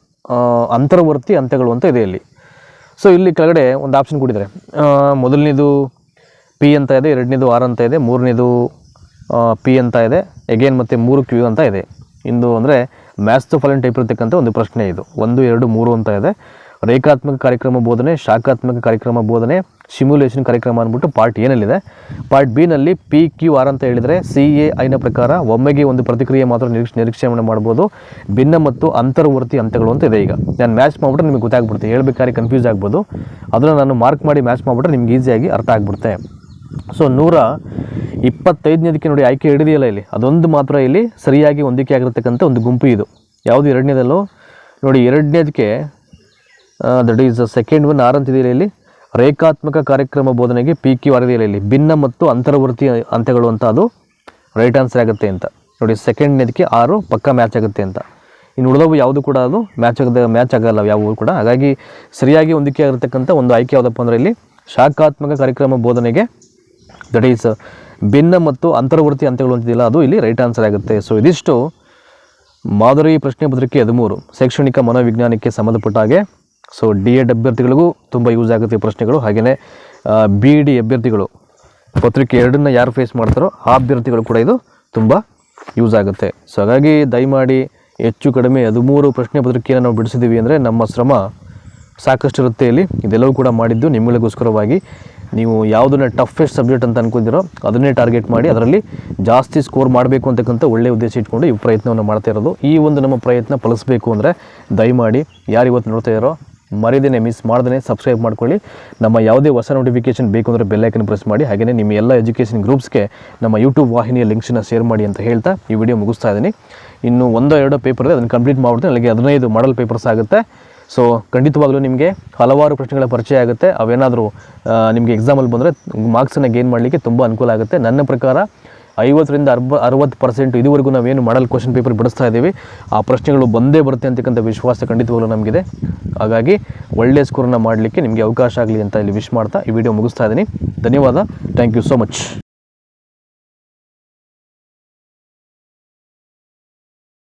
ಅಂತರ್ವರ್ತಿ ಹಂತಗಳು ಅಂತ ಇದೆ ಇಲ್ಲಿ. ಸೊ ಇಲ್ಲಿ ಕೆಳಗಡೆ ಒಂದು ಆಪ್ಷನ್ ಕೊಟ್ಟಿದ್ದಾರೆ. ಮೊದಲನೇದು ಪಿ ಅಂತ ಇದೆ, ಎರಡನೇದು ಆರ್ ಅಂತ ಇದೆ, ಮೂರನೇದು ಪಿ ಅಂತ ಇದೆ. ಎಗೇನ್ ಮತ್ತು ಮೂರು ಕ್ಯೂ ಅಂತ ಇದೆ. ಇಂದು ಅಂದರೆ ಮ್ಯಾಥ್ಸ್ ಫಲನ್ ಟೈಪ್ ಇರತಕ್ಕಂಥ ಒಂದು ಪ್ರಶ್ನೆ ಇದು. ಒಂದು, ಎರಡು, ಮೂರು ಅಂತ ಇದೆ. ರೇಖಾತ್ಮಕ ಕಾರ್ಯಕ್ರಮ ಬೋಧನೆ, ಶಾಖಾತ್ಮಕ ಕಾರ್ಯಕ್ರಮ ಬೋಧನೆ ಸಿಮ್ಯುಲೇಷನ್ ಕಾರ್ಯಕ್ರಮ ಅಂದ್ಬಿಟ್ಟು ಪಾರ್ಟ್ ಏನಲ್ಲಿದೆ ಪಾರ್ಟ್ ಬಿನಲ್ಲಿ ಪಿ ಕ್ಯೂ ಆರ್ ಅಂತ ಹೇಳಿದರೆ ಸಿ ಎ ಐನ ಪ್ರಕಾರ ಒಮ್ಮೆಗೆ ಒಂದು ಪ್ರತಿಕ್ರಿಯೆ ಮಾತ್ರ ನಿರೀಕ್ಷೆ ಮಾಡಬಹುದು ಮಾಡ್ಬೋದು. ಭಿನ್ನ ಮತ್ತು ಅಂತರ್ವರ್ತಿ ಹಂತಗಳು ಅಂತ ಇದೆ ಈಗ. ನಾನು ಮ್ಯಾಚ್ ಮಾಡಿಬಿಟ್ರೆ ನಿಮಗೆ ಗೊತ್ತಾಗ್ಬಿಡುತ್ತೆ. ಹೇಳ್ಬೇಕಾದ್ರೆ ಕನ್ಫ್ಯೂಸ್ ಆಗ್ಬೋದು. ಅದನ್ನು ನಾನು ಮಾರ್ಕ್ ಮಾಡಿ ಮ್ಯಾಚ್ ಮಾಡಿಬಿಟ್ರೆ ನಿಮ್ಗೆ ಈಸಿಯಾಗಿ ಅರ್ಥ ಆಗ್ಬಿಡುತ್ತೆ. ಸೊ ನೂರ ಇಪ್ಪತ್ತೈದನೇದಕ್ಕೆ ನೋಡಿ ಆಯ್ಕೆ ಹಿಡಿದಿಲ್ಲ ಇಲ್ಲಿ. ಅದೊಂದು ಮಾತ್ರ ಇಲ್ಲಿ ಸರಿಯಾಗಿ ಹೊಂದಿಕೆ ಆಗಿರತಕ್ಕಂಥ ಒಂದು ಗುಂಪು ಇದು. ಯಾವುದು ಎರಡನೇದಲ್ಲೋ? ನೋಡಿ ಎರಡನೇದಕ್ಕೆ ದಟ್ ಈಸ್ ಸೆಕೆಂಡ್ ಒನ್ ಆರಂತಿದೆಯಲ್ಲಿ ಇಲ್ಲಿ ರೇಖಾತ್ಮಕ ಕಾರ್ಯಕ್ರಮ ಬೋಧನೆಗೆ ಪಿ ಕ್ಯೂ ಇಲ್ಲಿ ಭಿನ್ನ ಮತ್ತು ಅಂತರ್ವರ್ತಿ ಹಂತಗಳು ಅಂತ ಅದು ರೈಟ್ ಆನ್ಸರ್ ಆಗುತ್ತೆ ಅಂತ. ನೋಡಿ ಸೆಕೆಂಡ್ನೇದಕ್ಕೆ ಆರು, ಪಕ್ಕ ಮ್ಯಾಚ್ ಆಗುತ್ತೆ ಅಂತ. ಇನ್ನು ಉಳಿದವು ಯಾವುದು ಕೂಡ ಅದು ಮ್ಯಾಚ್ ಆಗದ ಮ್ಯಾಚ್ ಆಗಲ್ಲ ಯಾವುವು ಕೂಡ. ಹಾಗಾಗಿ ಸರಿಯಾಗಿ ಹೊಂದಿಕೆ ಆಗಿರ್ತಕ್ಕಂಥ ಒಂದು ಆಯ್ಕೆ ಯಾವುದಪ್ಪ ಅಂದರೆ ಇಲ್ಲಿ ಶಾಖಾತ್ಮಕ ಕಾರ್ಯಕ್ರಮ ಬೋಧನೆಗೆ ದಟ್ ಈಸ್ ಭಿನ್ನ ಮತ್ತು ಅಂತರ್ವರ್ತಿ ಹಂತಗಳು ಅಂತಿದೆಯಲ್ಲ, ಅದು ಇಲ್ಲಿ ರೈಟ್ ಆನ್ಸರ್ ಆಗುತ್ತೆ. ಸೊ ಇದಿಷ್ಟು ಮಾದರಿ ಪ್ರಶ್ನೆ ಪತ್ರಿಕೆ ಹದಿಮೂರು, ಶೈಕ್ಷಣಿಕ ಮನೋವಿಜ್ಞಾನಕ್ಕೆ ಸಂಬಂಧಪಟ್ಟ ಹಾಗೆ. ಸೊ ಡಿ ಎಡ್ ಅಭ್ಯರ್ಥಿಗಳಿಗೂ ತುಂಬ ಯೂಸ್ ಆಗುತ್ತೆ ಪ್ರಶ್ನೆಗಳು. ಹಾಗೆಯೇ ಬಿ ಡಿ ಅಭ್ಯರ್ಥಿಗಳು, ಪತ್ರಿಕೆ ಎರಡನ್ನ ಯಾರು ಫೇಸ್ ಮಾಡ್ತಾರೋ ಆ ಅಭ್ಯರ್ಥಿಗಳು ಕೂಡ ಇದು ತುಂಬ ಯೂಸ್ ಆಗುತ್ತೆ. ಸೊ ಹಾಗಾಗಿ ದಯಮಾಡಿ ಹೆಚ್ಚು ಕಡಿಮೆ ಹದಿಮೂರು ಪ್ರಶ್ನೆ ಪತ್ರಿಕೆಯನ್ನು ನಾವು ಬಿಡಿಸಿದ್ದೀವಿ ಅಂದರೆ ನಮ್ಮ ಶ್ರಮ ಸಾಕಷ್ಟು ಇರುತ್ತೆ ಇಲ್ಲಿ. ಇದೆಲ್ಲವೂ ಕೂಡ ಮಾಡಿದ್ದು ನಿಮ್ಮಗಳಿಗೋಸ್ಕರವಾಗಿ. ನೀವು ಯಾವುದನ್ನ ಟಫೆಸ್ಟ್ ಸಬ್ಜೆಕ್ಟ್ ಅಂತ ಅನ್ಕೊಂಡಿರೋ ಅದನ್ನೇ ಟಾರ್ಗೆಟ್ ಮಾಡಿ, ಅದರಲ್ಲಿ ಜಾಸ್ತಿ ಸ್ಕೋರ್ ಮಾಡಬೇಕು ಅಂತಕ್ಕಂಥ ಒಳ್ಳೆಯ ಉದ್ದೇಶ ಇಟ್ಕೊಂಡು ಈ ಪ್ರಯತ್ನವನ್ನು ಮಾಡ್ತಾ ಇರೋದು. ಈ ಒಂದು ನಮ್ಮ ಪ್ರಯತ್ನ ಫಲಿಸಬೇಕು ಅಂದರೆ ದಯಮಾಡಿ ಯಾರು ಇವತ್ತು ನೋಡ್ತಾ ಇರೋ ಮರಿದೇನೆ ಮಿಸ್ ಮಾಡ್ದೇ ಸಬ್ಸ್ಕ್ರೈಬ್ ಮಾಡ್ಕೊಳ್ಳಿ. ನಮ್ಮ ಯಾವುದೇ ಹೊಸ ನೋಟಿಫಿಕೇಶನ್ ಬೇಕು ಅಂದರೆ ಬೆಲ್ಲೈಕನ್ ಪ್ರೆಸ್ ಮಾಡಿ. ಹಾಗೆಯೇ ನಿಮ್ಮ ಎಲ್ಲ ಎಜುಕೇಷನ್ ಗ್ರೂಪ್ಸ್ಗೆ ನಮ್ಮ ಯೂಟ್ಯೂಬ್ ವಾಹಿನಿಯ ಲಿಂಕ್ಸನ್ನ ಶೇರ್ ಮಾಡಿ ಅಂತ ಹೇಳ್ತಾ ಈ ವಿಡಿಯೋ ಮುಗಿಸ್ತಾ ಇದ್ದೀನಿ. ಇನ್ನು ಒಂದೋ ಎರಡೋ ಪೇಪರ್ ಇದೆ, ಅದನ್ನು ಕಂಪ್ಲೀಟ್ ಮಾಡ್ಬಿಟ್ಟು ನನಗೆ ಹದಿನೈದು ಮಾಡಲ್ ಪೇಪರ್ಸ್ ಆಗುತ್ತೆ. ಸೊ ಖಂಡಿತವಾಗ್ಲೂ ನಿಮಗೆ ಹಲವಾರು ಪ್ರಶ್ನೆಗಳ ಪರಿಚಯ ಆಗುತ್ತೆ. ಅವೇನಾದರೂ ನಿಮಗೆ ಎಕ್ಸಾಮಲ್ಲಿ ಬಂದರೆ ಮಾರ್ಕ್ಸನ್ನು ಗೇನ್ ಮಾಡಲಿಕ್ಕೆ ತುಂಬ ಅನುಕೂಲ ಆಗುತ್ತೆ. ನನ್ನ ಪ್ರಕಾರ ಐವತ್ತರಿಂದ ಅರ್ಬ ಅರವತ್ತು ಪರ್ಸೆಂಟ್ ಇದುವರೆಗೂ ನಾವೇನು ಮಾಡಲ್ ಕ್ವಶನ್ ಪೇಪರ್ ಬಿಡಿಸ್ತಾ ಇದ್ದೀವಿ. ಆ ಪ್ರಶ್ನೆಗಳು ಬಂದೇ ಬರುತ್ತೆ ಅಂತಕ್ಕಂಥ ವಿಶ್ವಾಸ ಖಂಡಿತವಾಗಲೂ ನಮಗಿದೆ. ಹಾಗಾಗಿ ಒಳ್ಳೆಯ ಸ್ಕೋರನ್ನು ಮಾಡಲಿಕ್ಕೆ ನಿಮಗೆ ಅವಕಾಶ ಆಗಲಿ ಅಂತ ಇಲ್ಲಿ ವಿಶ್ ಮಾಡ್ತಾ ಈ ವಿಡಿಯೋ ಮುಗಿಸ್ತಾ ಇದ್ದೀನಿ. ಧನ್ಯವಾದ. Thank you so much